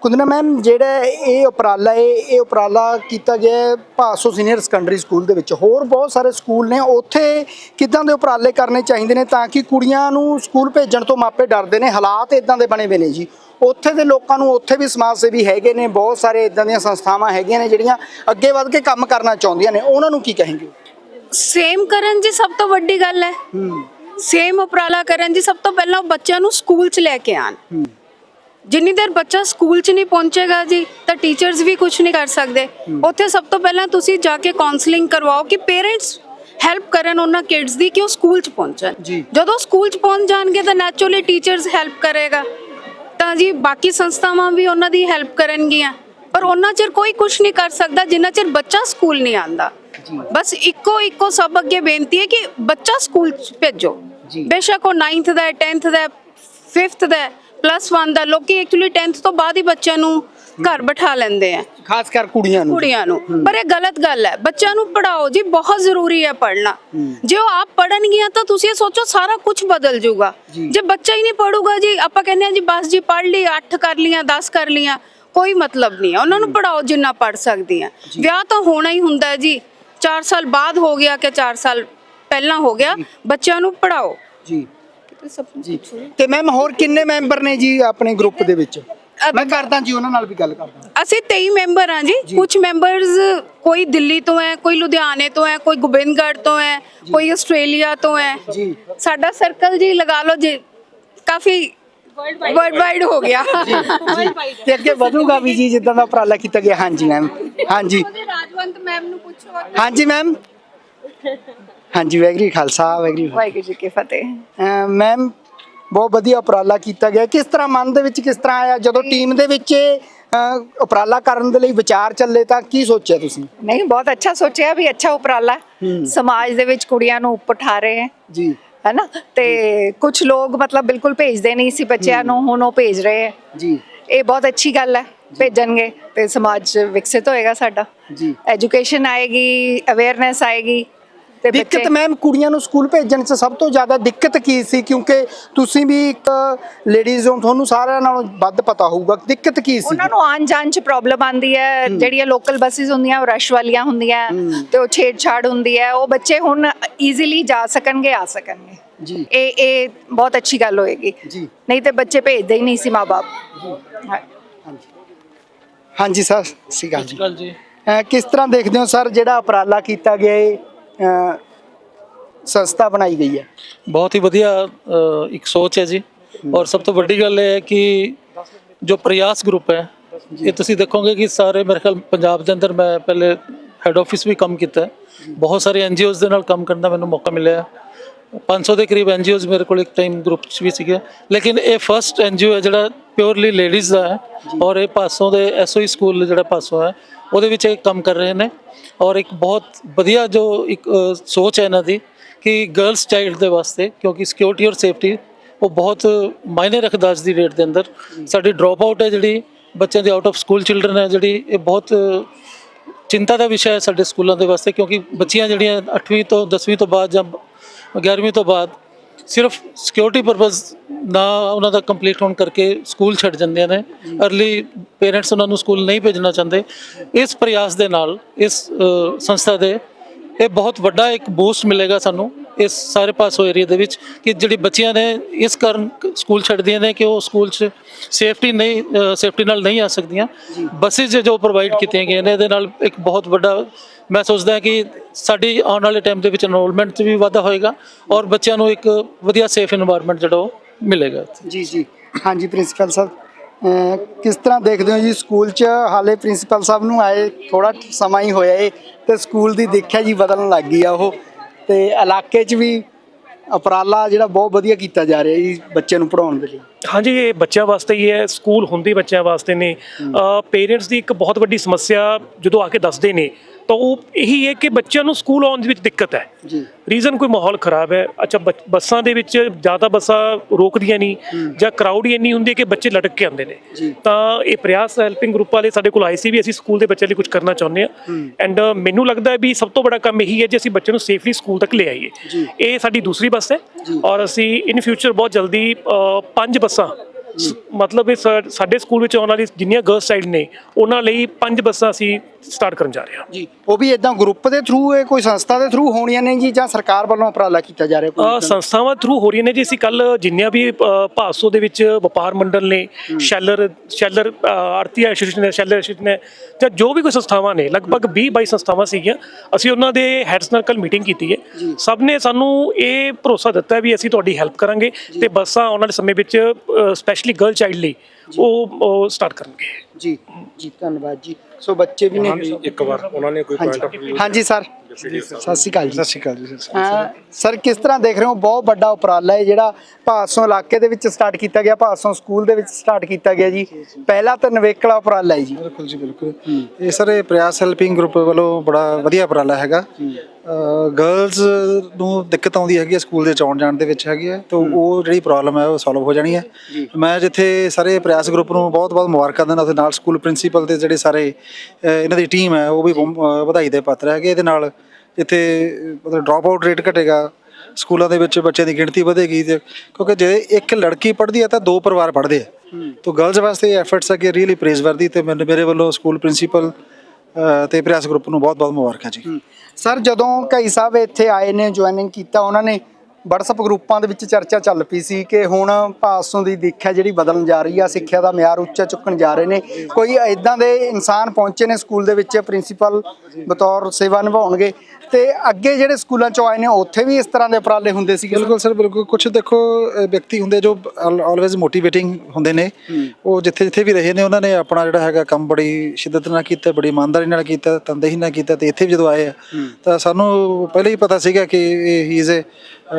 ਕੁੰਦਨਾ ਮੈਮ ਜਿਹੜਾ ਇਹ ਉਪਰਾਲਾ ਹੈ ਇਹ ਉਪਰਾਲਾ ਕੀਤਾ ਗਿਆ ਹੈ ਭਾਸੋ ਸੀਨੀਅਰ ਸੈਕੰਡਰੀ ਸਕੂਲ ਦੇ ਵਿੱਚ। ਹੋਰ ਬਹੁਤ ਸਾਰੇ ਸਕੂਲ ਨੇ ਉੱਥੇ ਕਿਦਾਂ ਦੇ ਉਪਰਾਲੇ ਕਰਨੇ ਚਾਹੀਦੇ ਨੇ ਤਾਂ ਕਿ ਕੁੜੀਆਂ ਨੂੰ ਸਕੂਲ ਭੇਜਣ ਤੋਂ ਮਾਪੇ ਡਰਦੇ ਨੇ ਹਾਲਾਤ ਇਦਾਂ ਦੇ ਬਣੇ ਹੋਏ ਨੇ ਜੀ। ਉੱਥੇ ਦੇ ਲੋਕਾਂ ਨੂੰ ਉੱਥੇ ਵੀ ਸਮਾਜ ਸੇਵੀ ਹੈਗੇ ਨੇ ਬਹੁਤ ਸਾਰੇ ਇਦਾਂ ਦੀਆਂ ਸੰਸਥਾਵਾਂ ਹੈਗੀਆਂ ਨੇ ਜਿਹੜੀਆਂ ਅੱਗੇ ਵੱਧ ਕੇ ਕੰਮ ਕਰਨਾ ਚਾਹੁੰਦੀਆਂ ਨੇ। ਉਹਨਾਂ ਨੂੰ ਕੀ ਕहेंगे ਸੇਮ ਕਰਨ ਜੀ ਸਭ ਤੋਂ ਵੱਡੀ ਗੱਲ ਹੈ। ਸੇਮ ਉਪਰਾਲਾ ਕਰਨ ਜੀ ਸਭ ਤੋਂ ਪਹਿਲਾਂ ਉਹ ਬੱਚਿਆਂ ਨੂੰ ਸਕੂਲ 'ਚ ਲੈ ਕੇ ਆਣ ਜਿੰਨੀ ਦੇਰ ਬੱਚਾ ਸਕੂਲ 'ਚ ਨਹੀਂ ਪਹੁੰਚੇਗਾ ਜੀ ਤਾਂ ਟੀਚਰਸ ਵੀ ਕੁਝ ਨਹੀਂ ਕਰ ਸਕਦੇ। ਉੱਥੇ ਸਭ ਤੋਂ ਪਹਿਲਾਂ ਤੁਸੀਂ ਜਾ ਕੇ ਕਾਉਂਸਲਿੰਗ ਕਰਵਾਓ ਕਿ ਪੇਰੈਂਟਸ ਹੈਲਪ ਕਰਨ ਉਹਨਾਂ ਕਿਡਸ ਦੀ ਕਿ ਉਹ ਸਕੂਲ 'ਚ ਪਹੁੰਚਣ। ਜਦੋਂ ਸਕੂਲ 'ਚ ਪਹੁੰਚ ਜਾਣਗੇ ਤਾਂ ਨੈਚੁਰਲੀ ਟੀਚਰਸ ਹੈਲਪ ਕਰੇਗਾ। ਤਾਂ ਜੀ ਬਾਕੀ ਸੰਸਥਾਵਾਂ ਵੀ ਉਹਨਾਂ ਦੀ ਹੈਲਪ ਕਰਨਗੀਆਂ। ਪਰ ਉਹਨਾਂ ਚਿਰ ਕੋਈ ਕੁਝ ਨਹੀਂ ਕਰ ਸਕਦਾ ਜਿੰਨਾ ਚਿਰ ਬੱਚਾ ਸਕੂਲ ਨਹੀਂ ਆਂਦਾ ਬਸ ਇੱਕੋ ਇੱਕੋ ਸਭ ਅੱਗੇ ਬੇਨਤੀ ਹੈ ਕਿ ਬੱਚਾ ਸਕੂਲ ਚ ਭੇਜੋ। ਬੇਸ਼ੱਕ ਉਹ 9th ਦਾ ਹੈ 10th ਦਾ ਹੈ 5th ਦਾ ਪਲੱਸ 1 ਦਾ ਲੋਕੀ ਐਕਚੁਅਲੀ 10th ਤੋਂ ਬਾਅਦ ਹੀ ਬੱਚਿਆਂ ਨੂੰ ਘਰ ਬਿਠਾ ਲੈਂਦੇ ਆ। ਖਾਸ ਕਰ ਕੁੜੀਆਂ ਨੂੰ। ਕੁੜੀਆਂ ਨੂੰ। ਪਰ ਇਹ ਗਲਤ ਗੱਲ ਹੈ। ਬੱਚਿਆਂ ਨੂੰ ਪੜਾਓ ਜੀ ਬਹੁਤ ਜ਼ਰੂਰੀ ਹੈ ਪੜਨਾ ਜੇ ਉਹ ਆਪ ਪੜਨਗੀਆਂ ਤਾਂ ਤੁਸੀਂ ਇਹ ਸੋਚੋ ਸਾਰਾ ਕੁਝ ਬਦਲ ਜਾਊਗਾ। ਜੇ। ਬੱਚਾ ਹੀ ਨਹੀਂ ਪੜੂਗਾ ਜੀ ਆਪਾਂ ਕਹਿੰਦੇ ਆ ਜੀ ਬਸ ਜੀ ਪੜ ਲਈ 8 ਕਰ ਲੀਆਂ 10 ਕਰ ਲੀਆਂ ਕੋਈ ਮਤਲਬ ਨਹੀਂ ਹੈ। ਉਹਨਾਂ ਨੂੰ ਪੜਾਓ ਜਿੰਨਾ ਪੜ ਸਕਦੀਆਂ। ਵਿਆਹ ਤਾਂ ਹੋਣਾ ਹੀ ਹੁੰਦਾ ਜੀ। 4 ਸਾਲ ਬਾਅਦ ਹੋ ਗਿਆ ਕਿ 4 ਸਾਲ ਪਹਿਲਾਂ ਹੋ ਗਿਆ। ਬੱਚਿਆਂ ਨੂੰ ਪੜਾਓ ਜੀ। ਜੀ। ਤੇ ਮੈਮ ਹੋਰ ਕਿੰਨੇ ਮੈਂਬਰ ਨੇ ਜੀ ਆਪਣੇ ਗਰੁੱਪ ਦੇ ਵਿੱਚ? ਮੈਂ ਕਰਦਾ ਜੀ ਉਹਨਾਂ ਨਾਲ ਵੀ ਗੱਲ ਕਰਦਾ। ਅਸੀਂ 23 ਮੈਂਬਰ ਹਾਂ ਜੀ। ਕੁਝ ਮੈਂਬਰਸ ਕੋਈ ਦਿੱਲੀ ਤੋਂ ਹੈ ਕੋਈ ਲੁਧਿਆਣੇ ਤੋਂ ਹੈ ਕੋਈ ਗੋਬਿੰਦਗੜ੍ਹ ਤੋਂ ਹੈ ਕੋਈ ਆਸਟ੍ਰੇਲੀਆ ਤੋਂ ਹੈ। ਜੀ। ਸਾਡਾ ਸਰਕਲ ਜੀ ਲਗਾ ਲਓ ਜੀ ਕਾਫੀ ਵਰਲਡ ਵਾਈਡ ਹੋ ਗਿਆ। ਤੇ ਅੱਗੇ ਵਧੂਗਾ ਵੀ ਜੀ ਜਿੱਦਾਂ ਦਾ ਉਪਰਾਲਾ ਕੀਤਾ ਗਿਆ। ਹਾਂਜੀ ਮੈਮ ਹਾਂਜੀ। ਰਾਜਵੰਤ ਮੈਮ ਨੂੰ ਪੁੱਛੋ। ਹਾਂਜੀ ਮੈਮ ਹਾਂਜੀ ਵੈਗਰੀ ਖਾਲਸਾ ਵੈਗਰੀ ਵਾਹਿਗੁਰੂ ਜੀ ਕੀ ਫਤਿਹ। ਮੈਮ ਬਹੁਤ ਵਧੀਆ ਉਪਰਾਲਾ ਕੀਤਾ ਗਿਆ। ਕਿਸ ਤਰ੍ਹਾਂ ਮਨ ਦੇ ਵਿੱਚ ਕਿਸ ਤਰ੍ਹਾਂ ਆਇਆ? ਜਦੋਂ ਟੀਮ ਦੇ ਵਿੱਚ ਅਹ, ਉਪਰਾਲਾ ਕਰਨ ਦੇ ਲਈ ਵਿਚਾਰ ਚੱਲੇ ਤਾਂ ਕੀ ਸੋਚਿਆ ਤੁਸੀਂ? ਨਹੀਂ ਬਹੁਤ ਅੱਛਾ ਸੋਚਿਆ ਵੀ ਅੱਛਾ ਉਪਰਾਲਾ। ਸਮਾਜ ਦੇ ਵਿੱਚ ਕੁੜੀਆਂ ਨੂੰ ਉੱਪਰ ਉਠਾ ਰਹੇ ਹੈ। ਜੀ। ਹੈਨਾ? ਤੇ ਕੁਝ ਲੋਕ ਮਤਲਬ ਬਿਲਕੁਲ ਭੇਜਦੇ ਨਹੀਂ ਸੀ ਬੱਚਿਆਂ ਨੂੰ ਹੁਣ ਉਹ ਭੇਜ ਰਹੇ ਹੈ। ਜੀ। ਇਹ ਬਹੁਤ ਅੱਛੀ ਗੱਲ ਹੈ ਭੇਜਣਗੇ ਤੇ ਸਮਾਜ ਵਿਕਸਿਤ ਹੋਏਗਾ ਸਾਡਾ। ਜੀ। ਐਜੂਕੇਸ਼ਨ ਆਏਗੀ ਅਵੇਅਰਨੈਸ ਆਏਗੀ ਦਿੱਕਤ ਮੈਮ ਕੁੜੀਆਂ ਨੂੰ ਸਕੂਲ ਭੇਜਣ 'ਚ ਸਭ ਤੋਂ ਜ਼ਿਆਦਾ ਦਿੱਕਤ ਕੀ ਸੀ? ਕਿਉਂਕਿ ਤੁਸੀਂ ਵੀ ਇੱਕ ਲੇਡੀਜ਼ ਹੋ ਤੁਹਾਨੂੰ ਸਾਰਿਆਂ ਨਾਲੋਂ ਵੱਧ ਪਤਾ ਹੋਊਗਾ। ਦਿੱਕਤ ਕੀ ਸੀ? ਉਹਨਾਂ ਨੂੰ ਆਉਣ ਜਾਣ ਚ ਪ੍ਰੋਬਲਮ ਆਂਦੀ ਹੈ। ਜਿਹੜੀਆਂ ਲੋਕਲ ਬੱਸਿਸ ਹੁੰਦੀਆਂ ਉਹ ਰਸ਼ ਵਾਲੀਆਂ ਹੁੰਦੀਆਂ। ਤੇ ਉਹ ਛੇੜਛਾੜ ਹੁੰਦੀ ਹੈ। ਉਹ ਬੱਚੇ ਹੁਣ ਈਜ਼ੀਲੀ ਜਾ ਸਕਣਗੇ ਆ ਸਕਣਗੇ। ਜੀ। ਇਹ ਇਹ ਬਹੁਤ ਅੱਛੀ ਗੱਲ ਹੋਏਗੀ। ਜੀ। ਨਹੀਂ ਤੇ ਬੱਚੇ ਭੇਜਦੇ ਹੀ ਨਹੀਂ ਸੀ ਮਾਪੇ ਹਾਂ। ਹਾਂਜੀ। ਸਰ। ਸਤਿ ਸ਼੍ਰੀ ਅਕਾਲ ਜੀ। ਗੱਲ ਜੀ। ਅਹ ਕਿਸ ਤਰ੍ਹਾਂ ਦੇਖਦੇ ਹੋ ਸਰ ਜਿਹੜਾ ਉਪਰਾਲਾ ਕੀਤਾ ਗਿਆ ਹੈ ਸੰਸਥਾ ਬਣਾਈ ਗਈ ਹੈ। ਬਹੁਤ ਹੀ ਵਧੀਆ ਇੱਕ ਸੋਚ ਹੈ ਜੀ। ਔਰ ਸਭ ਤੋਂ ਵੱਡੀ ਗੱਲ ਇਹ ਹੈ ਕਿ ਜੋ ਪ੍ਰਯਾਸ ਗਰੁੱਪ ਹੈ ਇਹ ਤੁਸੀਂ ਦੇਖੋਗੇ ਕਿ ਸਾਰੇ ਮੇਰੇ ਖਿਆਲ ਪੰਜਾਬ ਦੇ ਅੰਦਰ ਮੈਂ ਪਹਿਲੇ ਹੈੱਡ ਆਫਿਸ ਵੀ ਕੰਮ ਕੀਤਾ ਬਹੁਤ ਸਾਰੇ ਐਨਜੀਓਜ਼ ਦੇ ਨਾਲ ਕੰਮ ਕਰਨ ਦਾ ਮੈਨੂੰ ਮੌਕਾ ਮਿਲਿਆ 500 ਦੇ ਕਰੀਬ ਐਨਜੀਓਜ਼ ਮੇਰੇ ਕੋਲ ਇੱਕ ਟਾਈਮ ਗਰੁੱਪ 'ਚ ਵੀ ਸੀਗੇ। ਲੇਕਿਨ ਇਹ ਫਰਸਟ ਐਨਜੀਓ ਹੈ ਜਿਹੜਾ ਪਿਓਰਲੀ ਲੇਡੀਜ਼ ਦਾ ਹੈ ਔਰ ਇਹ ਪਾਸੋਂ ਦੇ ਐਸਓਈ ਸਕੂਲ ਜਿਹੜਾ ਪਾਸੋਂ ਹੈ, ਉਹਦੇ ਵਿੱਚ ਇਹ ਕੰਮ ਕਰ ਰਹੇ ਨੇ। ਔਰ ਇੱਕ ਬਹੁਤ ਵਧੀਆ ਜੋ ਇੱਕ ਸੋਚ ਹੈ ਇਹਨਾਂ ਦੀ ਕਿ ਗਰਲਸ ਚਾਈਲਡ ਦੇ ਵਾਸਤੇ, ਕਿਉਂਕਿ ਸਿਕਿਉਰਿਟੀ ਔਰ ਸੇਫਟੀ ਉਹ ਬਹੁਤ ਮਾਇਨੇ ਰੱਖਦਾ ਅੱਜ ਦੀ ਡੇਟ ਦੇ ਅੰਦਰ। ਸਾਡੀ ਡ੍ਰੌਪ ਆਊਟ ਹੈ ਜਿਹੜੀ, ਬੱਚਿਆਂ ਦੇ ਆਊਟ ਆਫ ਸਕੂਲ ਚਿਲਡਰਨ ਹੈ ਜਿਹੜੀ, ਇਹ ਬਹੁਤ ਚਿੰਤਾ ਦਾ ਵਿਸ਼ਾ ਹੈ ਸਾਡੇ ਸਕੂਲਾਂ ਦੇ ਵਾਸਤੇ, ਕਿਉਂਕਿ ਬੱਚੀਆਂ ਜਿਹੜੀਆਂ 8ਵੀਂ ਤੋਂ 10ਵੀਂ ਤੋਂ ਬਾਅਦ ਜਾਂ 11ਵੀਂ ਤੋਂ ਬਾਅਦ ਸਿਰਫ ਸਿਕਿਉਰਿਟੀ ਪਰਪਸ ਨਾ ਉਹਨਾਂ ਦਾ ਕੰਪਲੀਟ ਹੋਣ ਕਰਕੇ ਸਕੂਲ ਛੱਡ ਜਾਂਦੇ ਨੇ। ਅਰਲੀ ਪੇਰੈਂਟਸ ਉਹਨਾਂ ਨੂੰ ਸਕੂਲ ਨਹੀਂ ਭੇਜਣਾ ਚਾਹੁੰਦੇ। ਇਸ ਪ੍ਰਯਾਸ ਦੇ ਨਾਲ, ਇਸ ਸੰਸਥਾ ਦੇ ਇਹ ਬਹੁਤ ਵੱਡਾ ਇੱਕ ਬੂਸਟ ਮਿਲੇਗਾ ਸਾਨੂੰ। ਇਸ ਸਾਰੇ ਪਾਸੋ ਏਰੀਆ ਦੇ ਵਿੱਚ ਕਿ ਜਿਹੜੀ ਬੱਚੀਆਂ ਨੇ ਇਸ ਕਾਰਨ ਸਕੂਲ ਛੱਡਦੀਆਂ ਨੇ ਕਿ ਉਹ ਸਕੂਲ 'ਚ ਸੇਫਟੀ ਨਹੀਂ ਸੇਫਟੀ ਨਾਲ ਨਹੀਂ ਆ ਸਕਦੀਆਂ। ਬੱਸਿਸ ਜੋ ਪ੍ਰੋਵਾਈਡ ਕੀਤੀਆਂ ਗਈਆਂ ਨੇ ਇਹਦੇ ਨਾਲ ਇੱਕ ਬਹੁਤ ਵੱਡਾ ਮੈਂ ਸੋਚਦਾ ਕਿ ਸਾਡੀ ਆਉਣ ਵਾਲੇ ਟਾਈਮ ਦੇ ਵਿੱਚ ਐਨਰੋਲਮੈਂਟ 'ਚ ਵੀ ਵਾਧਾ ਹੋਏਗਾ ਔਰ ਬੱਚਿਆਂ ਨੂੰ ਇੱਕ ਵਧੀਆ ਸੇਫ এনवायरमेंट ਜਿਹੜਾ ਉਹ ਮਿਲੇਗਾ। ਜੀ ਜੀ। ਹਾਂਜੀ ਪ੍ਰਿੰਸੀਪਲ ਸਾਹਿਬ। ਕਿਸ ਤਰ੍ਹਾਂ ਦੇਖਦੇ ਹੋ ਜੀ? ਸਕੂਲ 'ਚ ਹਾਲੇ ਪ੍ਰਿੰਸੀਪਲ ਸਾਹਿਬ ਨੂੰ ਆਏ ਥੋੜਾ ਸਮਾਂ ਹੀ ਹੋਇਆ ਏ ਤੇ ਸਕੂਲ ਦੀ ਦੇਖਿਆ ਜੀ ਬਦਲਣ ਲੱਗ ਗਈ ਆ ਉਹ। ਤੇ ਇਲਾਕੇ 'ਚ ਵੀ ਉਪਰਾਲਾ ਜਿਹੜਾ ਬਹੁਤ ਵਧੀਆ ਕੀਤਾ ਜਾ ਰਿਹਾ ਜੀ ਬੱਚੇ ਨੂੰ ਪੜਾਉਣ ਦੇ ਲਈ। ਹਾਂਜੀ ਇਹ ਬੱਚਿਆਂ ਵਾਸਤੇ ਹੀ ਹੈ ਸਕੂਲ ਹੁੰਦੇ ਬੱਚਿਆਂ ਵਾਸਤੇ ਨੇ। ਪੇਰੈਂਟਸ ਦੀ ਇੱਕ ਬਹੁਤ ਵੱਡੀ ਸਮੱਸਿਆ ਜਦੋਂ ਆ ਕੇ ਦੱਸਦੇ ਨੇ ਤਾਂ ਉਹ ਇਹੀ ਹੈ ਕਿ ਬੱਚਿਆਂ ਨੂੰ ਸਕੂਲ ਆਉਣ ਦੇ ਵਿੱਚ ਦਿੱਕਤ ਹੈ। ਜੀ। ਰੀਜ਼ਨ ਕੋਈ ਮਾਹੌਲ ਖਰਾਬ ਹੈ। ਅੱਛਾ ਬੱਸਾਂ ਦੇ ਵਿੱਚ ਜ਼ਿਆਦਾ ਬੱਸਾਂ ਰੋਕਦੀਆਂ ਨਹੀਂ ਜਾਂ ਕਰਾਊਡ ਹੀ ਇੰਨੀ ਹੁੰਦੀ ਹੈ ਕਿ ਬੱਚੇ ਲਟਕ ਕੇ ਆਉਂਦੇ ਨੇ। ਤਾਂ ਇਹ ਪ੍ਰਯਾਸ ਹੈਲਪਿੰਗ ਗਰੁੱਪ ਵਾਲੇ ਸਾਡੇ ਕੋਲ ਆਏ ਸੀ ਵੀ ਅਸੀਂ ਸਕੂਲ ਦੇ ਬੱਚਿਆਂ ਲਈ ਕੁਝ ਕਰਨਾ ਚਾਹੁੰਦੇ ਹਾਂ। ਐਂਡ ਮੈਨੂੰ ਲੱਗਦਾ ਵੀ ਸਭ ਤੋਂ ਵੱਡਾ ਕੰਮ ਇਹੀ ਹੈ ਜੇ ਅਸੀਂ ਬੱਚੇ ਨੂੰ ਸੇਫਲੀ ਸਕੂਲ ਤੱਕ ਲੈ ਆਈਏ। ਇਹ ਸਾਡੀ ਦੂਸਰੀ ਬੱਸ ਹੈ ਔਰ ਅਸੀਂ ਇਨ ਫਿਊਚਰ ਬਹੁਤ ਜਲਦੀ ਪੰਜ ਬੱਸਾਂ ਮਤਲਬ ਇਹ ਸਾਡੇ ਸਕੂਲ ਵਿੱਚ ਆਉਣ ਵਾਲੀ ਜਿੰਨੀਆਂ ਗਰਲਸ ਸਾਈਡ ਨੇ ਉਹਨਾਂ ਲਈ ਪੰਜ ਬੱਸਾਂ ਅਸੀਂ ਸਟਾਰਟ ਕਰਨ ਜਾ ਰਹੇ ਹਾਂ। ਜੀ ਉਹ ਵੀ ਇਦਾਂ ਗਰੁੱਪ ਦੇ ਥਰੂ ਹੈ ਕੋਈ ਸੰਸਥਾ ਦੇ ਥਰੂ ਹੋਣੀਆਂ ਨੇ ਜੀ ਜਾਂ ਸਰਕਾਰ ਵੱਲੋਂ ਉਪਰਾਲਾ ਕੀਤਾ ਜਾ ਰਿਹਾ ਕੋਈ? ਸੰਸਥਾਵਾਂ ਥਰੂ ਹੋ ਰਹੀਆਂ ਨੇ ਜੀ ਅਸੀਂ ਕੱਲ ਜਿੰਨੀਆਂ ਵੀ ਭਾਸੋ ਦੇ ਵਿੱਚ ਵਪਾਰ ਮੰਡਲ ਨੇ ਸ਼ੈਲਰ ਸ਼ੈਲਰ ਆਰਤੀ ਐਸੋਸੀਏਸ਼ਨ ਨੇ ਸ਼ੈਲਰ ਐਸੋਸੀਏਸ਼ਨ ਨੇ ਜਾਂ ਜੋ ਵੀ ਕੋਈ ਸੰਸਥਾਵਾਂ ਨੇ ਲਗਭਗ 20 22 ਸੰਸਥਾਵਾਂ ਸੀਗੀਆਂ ਅਸੀਂ ਉਹਨਾਂ ਦੇ ਹੈਡਸ ਨਾਲ ਕੱਲ ਮੀਟਿੰਗ ਕੀਤੀ ਹੈ। ਸਭ ਨੇ ਸਾਨੂੰ ਇਹ ਭਰੋਸਾ ਦਿੱਤਾ ਵੀ ਅਸੀਂ ਤੁਹਾਡੀ ਹੈਲਪ ਕਰਾਂਗੇ ਤੇ ਬੱਸਾਂ ਆਉਣ ਵਾਲੇ ਸਮੇਂ ਵਿੱਚ ਸਪੈਸ਼ਲੀ ਗਰਲ ਚਾਈਲਡ ਲਈ ਉਹ ਸਟਾਰਟ ਕਰਨਗੇ। ਜੀ ਜੀ ਧੰਨਵਾਦ ਜੀ। ਸੋ ਬੱਚੇ ਵੀ ਨੇ ਇੱਕ ਵਾਰ ਉਹਨਾਂ ਨੇ ਕੋਈ ਪੁਆਇੰਟ ਆਫ ਹਾਂਜੀ ਹਾਂਜੀ ਸਰ। ਸਤਿ ਸ਼੍ਰੀ ਅਕਾਲ ਜੀ। ਸਤਿ ਸ਼੍ਰੀ ਅਕਾਲ ਜੀ ਸ਼੍ਰੀ ਕਿਸ ਤਰ੍ਹਾਂ ਦੇਖ ਰਹੇ ਹੋ? ਬਹੁਤ ਵੱਡਾ ਉਪਰਾਲਾ ਹੈ ਜਿਹੜਾ ਭਾਸੋਂ ਇਲਾਕੇ ਦੇ ਵਿੱਚ ਸਟਾਰਟ ਕੀਤਾ ਗਿਆ ਭਾਸੋਂ ਸਕੂਲ ਦੇ ਵਿੱਚ ਸਟਾਰਟ ਕੀਤਾ ਗਿਆ ਜੀ। ਪਹਿਲਾ ਤਾਂ ਨਵੇਕਲਾ ਉਪਰਾਲਾ ਹੈ ਜੀ। ਬਿਲਕੁਲ ਜੀ ਬਿਲਕੁਲ। ਇਹ ਸਰ ਇਹ ਪ੍ਰਯਾਸ ਹੈਲਪਿੰਗ ਗਰੁੱਪ ਵੱਲੋਂ ਬੜਾ ਵਧੀਆ ਉਪਰਾਲਾ ਹੈਗਾ। ਗਰਲਸ ਨੂੰ ਦਿੱਕਤ ਆਉਂਦੀ ਹੈਗੀ ਸਕੂਲ ਦੇ ਚ ਆਉਣ ਜਾਣ ਦੇ ਵਿੱਚ ਹੈਗੀ ਹੈ ਤਾਂ ਉਹ ਜਿਹੜੀ ਪ੍ਰੋਬਲਮ ਹੈ ਉਹ ਸੋਲਵ ਹੋ ਜਾਣੀ ਹੈ। ਮੈਂ ਜਿੱਥੇ ਸਾਰੇ ਪ੍ਰਯਾਸ ਗਰੁੱਪ ਨੂੰ ਬਹੁਤ ਬਹੁਤ ਮੁਬਾਰਕਾਂ ਦਿੰਦਾ ਉਹਦੇ ਨਾਲ ਸਕੂਲ ਪ੍ਰਿੰਸੀਪਲ ਤੇ ਜਿਹੜੇ ਸਾਰੇ ਇਹਨਾਂ ਦੀ ਟੀਮ ਹੈ ਉਹ ਵੀ ਵਧਾਈ ਦੇ ਪਾਤਰ ਹੈਗੇ। ਇਹਦੇ ਨਾਲ ਜਿੱਥੇ ਮਤਲਬ ਡ੍ਰੌਪ ਆਊਟ ਰੇਟ ਘਟੇਗਾ ਸਕੂਲਾਂ ਦੇ ਵਿੱਚ ਬੱਚਿਆਂ ਦੀ ਗਿਣਤੀ ਵਧੇਗੀ ਤੇ ਕਿਉਂਕਿ ਜੇ ਇੱਕ ਲੜਕੀ ਪੜ੍ਹਦੀ ਹੈ ਤਾਂ ਦੋ ਪਰਿਵਾਰ ਪੜ੍ਹਦੇ ਆ। ਤਾਂ ਗਰਲਸ ਵਾਸਤੇ ਐਫਰਟਸ ਹੈ ਕਿ ਰੀਲੀ ਪ੍ਰੇਜ਼ਵਰਦੀ ਤੇ ਮੈਨੂੰ ਮੇਰੇ ਵੱਲੋਂ ਸਕੂਲ ਪ੍ਰਿੰਸੀਪਲ ਤੇ ਪ੍ਰਯਾਸ ਗਰੁੱਪ ਨੂੰ ਬਹੁਤ ਬਹੁਤ ਮੁਬਾਰਕਾਂ ਜੀ। ਸਰ ਜਦੋਂ ਕਈ ਸਾਹਿਬ ਇੱਥੇ ਆਏ ਨੇ ਜੁਆਇਨਿੰਗ ਕੀਤਾ ਉਹਨਾਂ ਨੇ WhatsApp ਗਰੁੱਪਾਂ ਦੇ ਵਿੱਚ ਚਰਚਾ ਚੱਲ ਪਈ ਸੀ ਕਿ ਹੁਣ ਭਾਸੋਂ ਦੀ ਦੇਖਿਆ ਜਿਹੜੀ ਬਦਲਣ ਜਾ ਰਹੀ ਆ ਸਿੱਖਿਆ ਦਾ ਮਿਆਰ ਉੱਚਾ ਚੁੱਕਣ ਜਾ ਰਹੇ ਨੇ। ਕੋਈ ਇਦਾਂ ਦੇ ਇਨਸਾਨ ਪਹੁੰਚੇ ਨੇ ਸਕੂਲ ਦੇ ਵਿੱਚ ਪ੍ਰਿੰਸੀਪਲ ਬਤੌਰ ਸੇਵਾ ਨਿਭਾਉਣਗੇ। ਤੇ ਅੱਗੇ ਜਿਹੜੇ ਸਕੂਲਾਂ ਚੋਂ ਆਏ ਨੇ ਉੱਥੇ ਵੀ ਇਸ ਤਰ੍ਹਾਂ ਦੇ ਉਪਰਾਲੇ ਹੁੰਦੇ ਸੀਗੇ? ਬਿਲਕੁਲ ਸਰ ਬਿਲਕੁਲ। ਕੁਝ ਦੇਖੋ ਵਿਅਕਤੀ ਹੁੰਦੇ ਜੋ ਆਲਵੇਜ਼ ਮੋਟੀਵੇਟਿੰਗ ਹੁੰਦੇ ਨੇ। ਉਹ ਜਿੱਥੇ ਜਿੱਥੇ ਵੀ ਰਹੇ ਨੇ ਉਹਨਾਂ ਨੇ ਆਪਣਾ ਜਿਹੜਾ ਹੈਗਾ ਕੰਮ ਬੜੀ ਸ਼ਿੱਦਤ ਨਾਲ ਕੀਤਾ ਬੜੀ ਇਮਾਨਦਾਰੀ ਨਾਲ ਕੀਤਾ ਤਨਦੇਹੀ ਨਾਲ ਕੀਤਾ ਤੇ ਇੱਥੇ ਵੀ ਜਦੋਂ ਆਏ ਆ ਤਾਂ ਸਾਨੂੰ ਪਹਿਲਾਂ ਹੀ ਪਤਾ ਸੀਗਾ ਕਿ he is a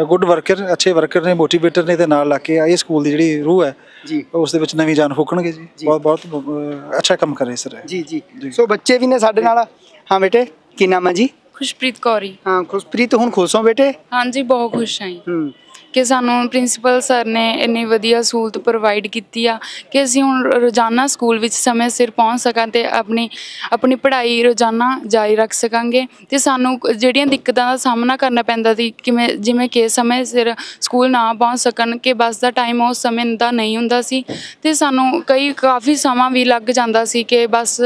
good worker ਅੱਛੇ ਵਰਕਰ ਨੇ ਮੋਟੀਵੇਟਰ ਨੇ ਤੇ ਨਾਲ ਲਾ ਕੇ ਆਏ ਸਕੂਲ ਦੀ ਜਿਹੜੀ ਰੂਹ ਹੈ ਜੀ। ਉਸ ਦੇ ਵਿੱਚ ਨਵੀਂ ਜਾਨ ਫੂਕਣਗੇ ਜੀ। ਬਹੁਤ ਬਹੁਤ ਅੱਛਾ ਕੰਮ ਕਰ ਰਹੇ ਸਰ। ਇਹ। ਜੀ। ਜੀ। ਸੋ ਬੱਚੇ ਵੀ ਨੇ ਸਾਡੇ ਨਾਲ। ਹਾਂ ਬੇਟੇ ਕੀ ਨਾਮ ਹੈ ਜੀ? ਖੁਸ਼ਪ੍ਰੀਤ ਕੌਰੀ ਹਾਂ ਖੁਸ਼ਪ੍ਰੀਤ ਹੁਣ ਖੁਸ਼ ਹੋ ਬੇਟੇ? ਹਾਂਜੀ ਬਹੁਤ ਖੁਸ਼ ਹਾਂ ਜੀ। ਹੂੰ। ਕਿ ਸਾਨੂੰ ਪ੍ਰਿੰਸੀਪਲ ਸਰ ਨੇ ਇੰਨੀ ਵਧੀਆ ਸਹੂਲਤ ਪ੍ਰੋਵਾਈਡ ਕੀਤੀ ਆ ਕਿ ਅਸੀਂ ਹੁਣ ਰੋਜ਼ਾਨਾ ਸਕੂਲ ਵਿੱਚ ਸਮੇਂ ਸਿਰ ਪਹੁੰਚ ਸਕਾਂ ਤੇ ਆਪਣੀ ਆਪਣੀ ਪੜ੍ਹਾਈ ਰੋਜ਼ਾਨਾ ਜਾਰੀ ਰੱਖ ਸਕਾਂਗੇ ਤੇ ਸਾਨੂੰ ਜਿਹੜੀਆਂ ਦਿੱਕਤਾਂ ਦਾ ਸਾਹਮਣਾ ਕਰਨਾ ਪੈਂਦਾ ਸੀ, ਕਿਵੇਂ, ਜਿਵੇਂ ਕਿ ਸਮੇਂ ਸਿਰ ਸਕੂਲ ਨਾ ਪਹੁੰਚ ਸਕਣ ਕਿ ਬੱਸ ਦਾ ਟਾਈਮ ਉਸ ਸਮੇਂ ਦਾ ਨਹੀਂ ਹੁੰਦਾ ਸੀ ਤੇ ਸਾਨੂੰ ਕਈ, ਕਾਫੀ ਸਮਾਂ ਵੀ ਲੱਗ ਜਾਂਦਾ ਸੀ ਕਿ ਬੱਸ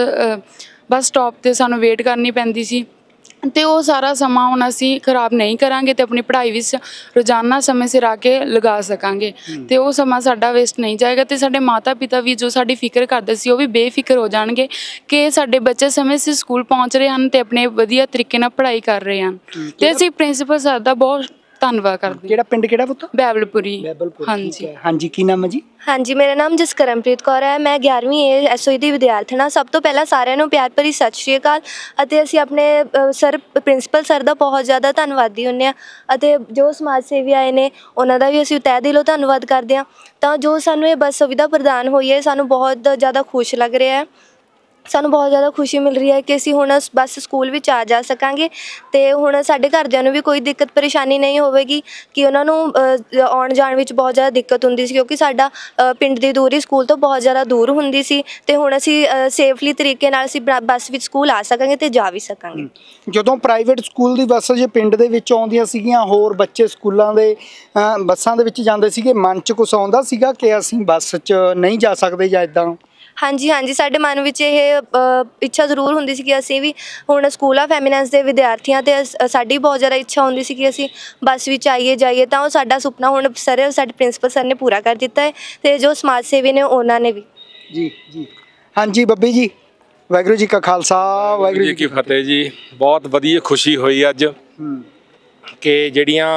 ਬੱਸ ਸਟਾਪ ਤੇ ਸਾਨੂੰ ਵੇਟ ਕਰਨੀ ਪੈਂਦੀ ਸੀ। ਤੇ ਉਹ ਸਾਰਾ ਸਮਾਂ ਹੁਣ ਅਸੀਂ ਖਰਾਬ ਨਹੀਂ ਕਰਾਂਗੇ ਤੇ ਆਪਣੀ ਪੜ੍ਹਾਈ ਵਿੱਚ ਰੋਜ਼ਾਨਾ ਸਮੇਂ ਸਿਰ ਆ ਕੇ ਲਗਾ ਸਕਾਂਗੇ। ਤੇ ਉਹ ਸਮਾਂ ਸਾਡਾ ਵੇਸਟ ਨਹੀਂ ਜਾਏਗਾ ਤੇ ਸਾਡੇ ਮਾਤਾ ਪਿਤਾ ਵੀ ਜੋ ਸਾਡੀ ਫਿਕਰ ਕਰਦੇ ਸੀ ਉਹ ਵੀ ਬੇਫਿਕਰ ਹੋ ਜਾਣਗੇ ਕਿ ਸਾਡੇ ਬੱਚੇ ਸਮੇਂ ਸਿਰ ਸਕੂਲ ਪਹੁੰਚ ਰਹੇ ਹਨ ਤੇ ਆਪਣੇ ਵਧੀਆ ਤਰੀਕੇ ਨਾਲ ਪੜ੍ਹਾਈ ਕਰ ਰਹੇ ਹਨ। ਤੇ ਅਸੀਂ ਪ੍ਰਿੰਸੀਪਲ ਸਰ ਦਾ ਬਹੁਤ ਧੰਨਵਾਦ ਕਰਦੇ ਹਾਂ। ਕਿਹੜਾ ਪਿੰਡ ਕਿਹੜਾ ਪੁੱਤ? ਬੈਬਲਪੁਰੀ। ਹਾਂਜੀ। ਹਾਂਜੀ ਕੀ ਨਾਮ ਹੈ ਜੀ? ਹਾਂਜੀ ਮੇਰਾ ਨਾਮ ਜਸਕਰਮਪ੍ਰੀਤ ਕੌਰ ਹੈ। ਮੈਂ 11ਵੀਂ ਏ ਐਸਓਈ ਦੀ ਵਿਦਿਆਰਥਣ ਹਾਂ। ਸਭ ਤੋਂ ਪਹਿਲਾਂ ਸਾਰਿਆਂ ਨੂੰ ਪਿਆਰ ਭਰੀ ਸਤਿ ਸ਼੍ਰੀ ਅਕਾਲ ਅਤੇ ਅਸੀਂ ਆਪਣੇ ਅ, ਸਰ ਪ੍ਰਿੰਸੀਪਲ ਸਰ ਦਾ ਬਹੁਤ ਜ਼ਿਆਦਾ ਧੰਨਵਾਦੀ ਹੁੰਦੇ ਹਾਂ ਅਤੇ ਜੋ ਸਮਾਜ ਸੇਵੀ ਆਏ ਨੇ ਉਹਨਾਂ ਦਾ ਵੀ ਅਸੀਂ ਤਹਿ ਦਿਲੋਂ ਧੰਨਵਾਦ ਕਰਦੇ ਹਾਂ। ਤਾਂ ਜੋ ਸਾਨੂੰ ਇਹ ਬੱਸ ਸੁਵਿਧਾ ਪ੍ਰਦਾਨ ਹੋਈ ਹੈ ਸਾਨੂੰ ਬਹੁਤ ਜ਼ਿਆਦਾ ਖੁਸ਼ ਲੱਗ ਰਿਹਾ ਹੈ। ਸਾਨੂੰ ਬਹੁਤ ਜ਼ਿਆਦਾ ਖੁਸ਼ੀ ਮਿਲ ਰਹੀ ਹੈ ਕਿ ਅਸੀਂ ਹੁਣ ਉਸ ਬੱਸ ਸਕੂਲ ਵਿੱਚ ਆ ਜਾ ਸਕਾਂਗੇ ਤੇ ਹੁਣ ਸਾਡੇ ਘਰਦਿਆਂ ਨੂੰ ਵੀ ਕੋਈ ਦਿੱਕਤ ਪਰੇਸ਼ਾਨੀ ਨਹੀਂ ਹੋਵੇਗੀ ਕਿ ਉਹਨਾਂ ਨੂੰ ਅ, ਆਉਣ ਜਾਣ ਵਿੱਚ ਬਹੁਤ ਜ਼ਿਆਦਾ ਦਿੱਕਤ ਹੁੰਦੀ ਸੀ ਕਿਉਂਕਿ ਸਾਡਾ ਅ, ਪਿੰਡ ਦੀ ਦੂਰੀ ਸਕੂਲ ਤੋਂ ਬਹੁਤ ਜ਼ਿਆਦਾ ਦੂਰ ਹੁੰਦੀ ਸੀ ਤੇ ਹੁਣ ਅਸੀਂ ਸੇਫਲੀ ਤਰੀਕੇ ਨਾਲ ਅਸੀਂ ਬ- ਬੱਸ ਵਿੱਚ ਸਕੂਲ ਆ ਸਕਾਂਗੇ ਤੇ ਜਾ ਵੀ ਸਕਾਂਗੇ। ਜਦੋਂ ਪ੍ਰਾਈਵੇਟ ਸਕੂਲ ਦੀ ਬੱਸ ਜੇ ਪਿੰਡ ਦੇ ਵਿੱਚ ਆਉਂਦੀਆਂ ਸੀਗੀਆਂ ਹੋਰ ਬੱਚੇ ਸਕੂਲਾਂ ਦੇ ਅਹ, ਬੱਸਾਂ ਦੇ ਵਿੱਚ ਜਾਂਦੇ ਸੀਗੇ ਮਨ 'ਚ ਕੁਛ ਆਉਂਦਾ ਸੀਗਾ ਕਿ ਅਸੀਂ ਬੱਸ 'ਚ ਨਹੀਂ ਜਾ ਸਕਦੇ ਜਾਂ ਇਦਾਂ ਹਾਂਜੀ ਹਾਂਜੀ ਸਾਡੇ ਮਨ ਵਿੱਚ ਇਹ ਅ, ਇੱਛਾ ਜ਼ਰੂਰ ਹੁੰਦੀ ਸੀ ਕਿ ਅਸੀਂ ਵੀ ਹੁਣ ਸਕੂਲ ਆਫ ਐਮੀਨੈਂਸ ਦੇ ਵਿਦਿਆਰਥੀਆਂ ਤੇ ਅਸ- ਸਾਡੀ ਬਹੁਤ ਜ਼ਿਆਦਾ ਇੱਛਾ ਹੁੰਦੀ ਸੀ ਕਿ ਅਸੀਂ ਬੱਸ ਵਿੱਚ ਆਈਏ ਜਾਈਏ ਤਾਂ ਉਹ ਸਾਡਾ ਸੁਪਨਾ ਹੁਣ ਸਰ ਸਾਡੇ ਪ੍ਰਿੰਸੀਪਲ ਸਰ ਨੇ ਪੂਰਾ ਕਰ ਦਿੱਤਾ ਹੈ ਤੇ ਜੋ ਸਮਾਜ ਸੇਵੀ ਨੇ ਉਹਨਾਂ ਨੇ ਵੀ। ਜੀ ਜੀ। ਹਾਂਜੀ ਬੱਬੀ ਜੀ ਵਾਹਿਗੁਰੂ ਜੀ ਕਾ ਖਾਲਸਾ ਵਾਹਿਗੁਰੂ ਜੀ ਕੀ ਫਤਿਹ ਜੀ। ਬਹੁਤ ਵਧੀਆ ਖੁਸ਼ੀ ਹੋਈ ਅੱਜ ਕਿ ਜਿਹੜੀਆਂ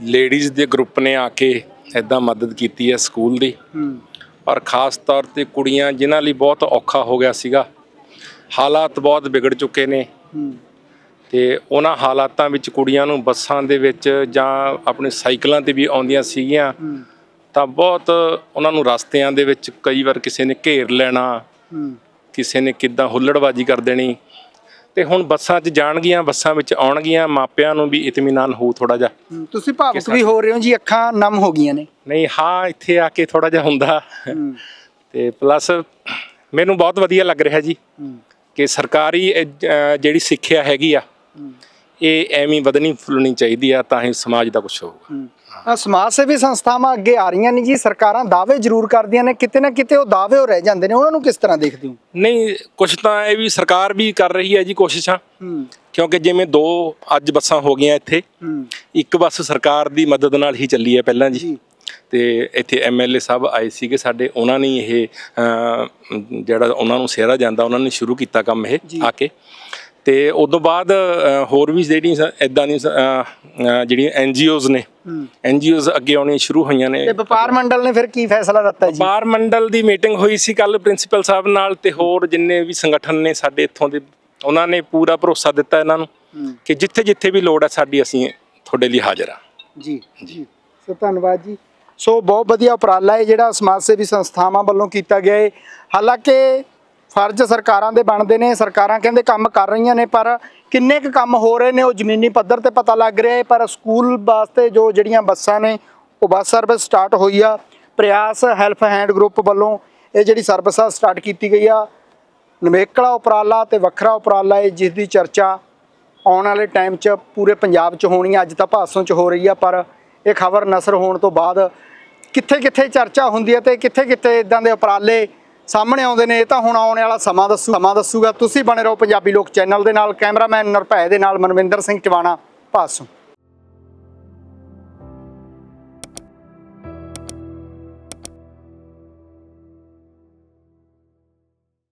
ਲੇਡੀਜ਼ ਦੇ ਗਰੁੱਪ ਨੇ ਆ ਕੇ ਇਦਾਂ ਮਦਦ ਕੀਤੀ ਹੈ ਸਕੂਲ ਦੀ। ਔਰ ਖਾਸ ਤੌਰ ਤੇ ਕੁੜੀਆਂ ਜਿਨ੍ਹਾਂ ਲਈ ਬਹੁਤ ਔਖਾ ਹੋ ਗਿਆ ਸੀਗਾ ਹਾਲਾਤ ਬਹੁਤ ਵਿਗੜ ਚੁੱਕੇ ਨੇ। ਤੇ ਉਹਨਾਂ ਹਾਲਾਤਾਂ ਵਿੱਚ ਕੁੜੀਆਂ ਨੂੰ ਬੱਸਾਂ ਦੇ ਵਿੱਚ ਜਾਂ ਆਪਣੇ ਸਾਈਕਲਾਂ ਤੇ ਵੀ ਆਉਂਦੀਆਂ ਸੀਗੀਆਂ ਤਾਂ ਬਹੁਤ ਉਹਨਾਂ ਨੂੰ ਰਸਤਿਆਂ ਦੇ ਵਿੱਚ ਕਈ ਵਾਰ ਕਿਸੇ ਨੇ ਘੇਰ ਲੈਣਾ ਕਿਸੇ ਨੇ ਕਿੱਦਾਂ ਹੁੱਲੜਬਾਜੀ ਕਰ ਦੇਣੀ। ਤੇ ਹੁਣ ਬੱਸਾਂ 'ਚ ਜਾਣਗੀਆਂ ਬੱਸਾਂ ਵਿੱਚ ਆਉਣਗੀਆਂ ਮਾਪਿਆਂ ਨੂੰ ਵੀ ਇਤਮੀਨਾਨ ਹੋਊ ਥੋੜਾ ਜਿਹਾ। ਹੂੰ, ਤੁਸੀਂ ਭਾਵੁਕ ਵੀ ਹੋ ਰਹੇ ਹੋ ਜੀ ਅੱਖਾਂ ਨਮ ਹੋ ਗਈਆਂ ਨੇ। ਨਹੀਂ ਹਾਂ ਇੱਥੇ ਆ ਕੇ ਥੋੜਾ ਜਿਹਾ ਹੁੰਦਾ। ਤੇ ਪਲੱਸ ਮੈਨੂੰ ਬਹੁਤ ਵਧੀਆ ਲੱਗ ਰਿਹਾ ਜੀ ਕਿ ਸਰਕਾਰੀ ਜਿਹੜੀ ਸਿੱਖਿਆ ਹੈਗੀ ਆ ਇਹ ਐਵੇਂ ਹੀ ਵਧਣੀ ਫੁੱਲਣੀ ਚਾਹੀਦੀ ਆ ਤਾਂ ਹੀ ਸਮਾਜ ਦਾ ਕੁਝ ਹੋਊਗਾ। ਸਮਾਜ ਸੇਵੀ ਸੰਸਥਾਵਾਂ ਅੱਗੇ ਆ ਰਹੀਆਂ ਨੇ ਜੀ ਸਰਕਾਰਾਂ ਦਾਅਵੇ ਜ਼ਰੂਰ ਕਰਦੀਆਂ ਨੇ ਕਿਤੇ ਨਾ ਕਿਤੇ ਉਹ ਦਾਅਵੇ ਹੋ ਰਹਿ ਜਾਂਦੇ ਨੇ ਉਹਨਾਂ ਨੂੰ ਕਿਸ ਤਰ੍ਹਾਂ ਦੇਖਦੇ ਹੋ? ਨਹੀਂ ਕੁਝ ਤਾਂ ਇਹ ਵੀ ਸਰਕਾਰ ਵੀ ਕਰ ਰਹੀ ਹੈ ਜੀ ਕੋਸ਼ਿਸ਼ਾਂ। ਕਿਉਂਕਿ ਜਿਵੇਂ ਦੋ ਅੱਜ ਬੱਸਾਂ ਹੋ ਗਈਆਂ ਇੱਥੇ ਇੱਕ ਬੱਸ ਸਰਕਾਰ ਦੀ ਮਦਦ ਨਾਲ ਹੀ ਚੱਲੀ ਹੈ ਪਹਿਲਾਂ ਜੀ। ਤੇ ਇੱਥੇ ਐਮਐਲਏ ਸਾਹਿਬ ਆਏ ਸੀਗੇ ਸਾਡੇ ਉਹਨਾਂ ਨੇ ਇਹ ਅਮ, ਜਿਹੜਾ ਉਹਨਾਂ ਨੂੰ ਸਿਹਰਾ ਜਾਂਦਾ ਉਹਨਾਂ ਨੇ ਸ਼ੁਰੂ ਕੀਤਾ ਕੰਮ ਇਹ ਆ ਕੇ। ਤੇ ਉਦੋਂ ਬਾਅਦ ਅ, ਹੋਰ ਵੀ ਜਿਹੜੀਆਂ ਇਦਾਂ ਅ, ਜਿਹੜੀਆਂ ਐਨਜੀਓਜ਼ ਨੇ ਐਨਜੀਓਜ਼ ਅੱਗੇ ਆਉਣੀਆਂ ਸ਼ੁਰੂ ਹੋਈਆਂ ਨੇ। ਤੇ ਵਪਾਰ ਮੰਡਲ ਨੇ ਫਿਰ ਕੀ ਫੈਸਲਾ ਦਿੱਤਾ ਜੀ? ਵਪਾਰ ਮੰਡਲ ਦੀ ਮੀਟਿੰਗ ਹੋਈ ਸੀ ਕੱਲ ਪ੍ਰਿੰਸੀਪਲ ਸਾਹਿਬ ਨਾਲ ਤੇ ਹੋਰ ਜਿੰਨੇ ਵੀ ਸੰਗਠਨ ਨੇ ਸਾਡੇ ਇੱਥੋਂ ਦੇ ਉਹਨਾਂ ਨੇ ਪੂਰਾ ਭਰੋਸਾ ਦਿੱਤਾ ਇਹਨਾਂ ਨੂੰ ਕਿ ਜਿੱਥੇ ਜਿੱਥੇ ਵੀ ਲੋੜ ਹੈ ਸਾਡੀ ਅਸੀਂ ਤੁਹਾਡੇ ਲਈ ਹਾਜ਼ਰ ਹਾਂ। ਜੀ। ਜੀ। ਸੋ ਧੰਨਵਾਦ ਜੀ। ਸੋ ਬਹੁਤ ਵਧੀਆ ਉਪਰਾਲਾ ਹੈ ਜਿਹੜਾ ਸਮਾਜ ਸੇਵੀ ਸੰਸਥਾਵਾਂ ਵੱਲੋਂ ਕੀਤਾ ਗਿਆ ਹੈ। ਹਾਲਾਂਕਿ ਫਰਜ਼ ਸਰਕਾਰਾਂ ਦੇ ਬਣਦੇ ਨੇ, ਸਰਕਾਰਾਂ ਕਹਿੰਦੇ ਕੰਮ ਕਰ ਰਹੀਆਂ ਨੇ, ਪਰ ਕਿੰਨੇ ਕੁ ਕੰਮ ਹੋ ਰਹੇ ਨੇ ਉਹ ਜ਼ਮੀਨੀ ਪੱਧਰ ਤੇ ਪਤਾ ਲੱਗ ਰਿਹਾ ਹੈ, ਪਰ ਸਕੂਲ ਵਾਸਤੇ ਜੋ ਜਿਹੜੀਆਂ ਬੱਸਾਂ ਨੇ, ਉਹ ਬੱਸ ਸਰਵਿਸ ਸਟਾਰਟ ਹੋਈ ਆ। ਪ੍ਰਯਾਸ ਹੈਲਪ ਹੈਂਡ ਗਰੁੱਪ ਵੱਲੋਂ ਇਹ ਜਿਹੜੀ ਸਰਵਿਸ ਆ ਸਟਾਰਟ ਕੀਤੀ ਗਈ ਆ। ਨਵੇਕਲਾ ਉਪਰਾਲਾ ਤੇ ਵੱਖਰਾ ਉਪਰਾਲਾ ਹੈ, ਜਿਸ ਦੀ ਚਰਚਾ ਆਉਣ ਵਾਲੇ ਟਾਈਮ 'ਚ ਪੂਰੇ ਪੰਜਾਬ 'ਚ ਹੋਣੀ ਆ। ਅੱਜ ਤਾਂ ਭਾਸੋਂ 'ਚ ਹੋ ਰਹੀ ਆ, ਪਰ ਇਹ ਖਬਰ ਨਸਰ ਹੋਣ ਤੋਂ ਬਾਅਦ ਕਿੱਥੇ ਕਿੱਥੇ ਚਰਚਾ ਹੁੰਦੀ ਹੈ ਤੇ ਕਿੱਥੇ ਕਿੱਥੇ ਇਦਾਂ ਦੇ ਉਪਰਾਲੇ ਸਾਹਮਣੇ ਆਉਂਦੇ ਨੇ, ਇਹ ਤਾਂ ਹੁਣ ਆਉਣ ਵਾਲਾ ਸਮਾਂ ਦੱਸੂ, ਸਮਾਂ ਦੱਸੂਗਾ। ਤੁਸੀਂ ਬਣੇ ਰਹੋ ਪੰਜਾਬੀ ਲੋਕ ਚੈਨਲ ਦੇ ਨਾਲ, ਕੈਮਰਾਮੈਨ ਨਰਭੈ ਦੇ ਨਾਲ ਮਨਵਿੰਦਰ ਸਿੰਘ ਚਵਾਣਾ, ਪਾਸੋਂ।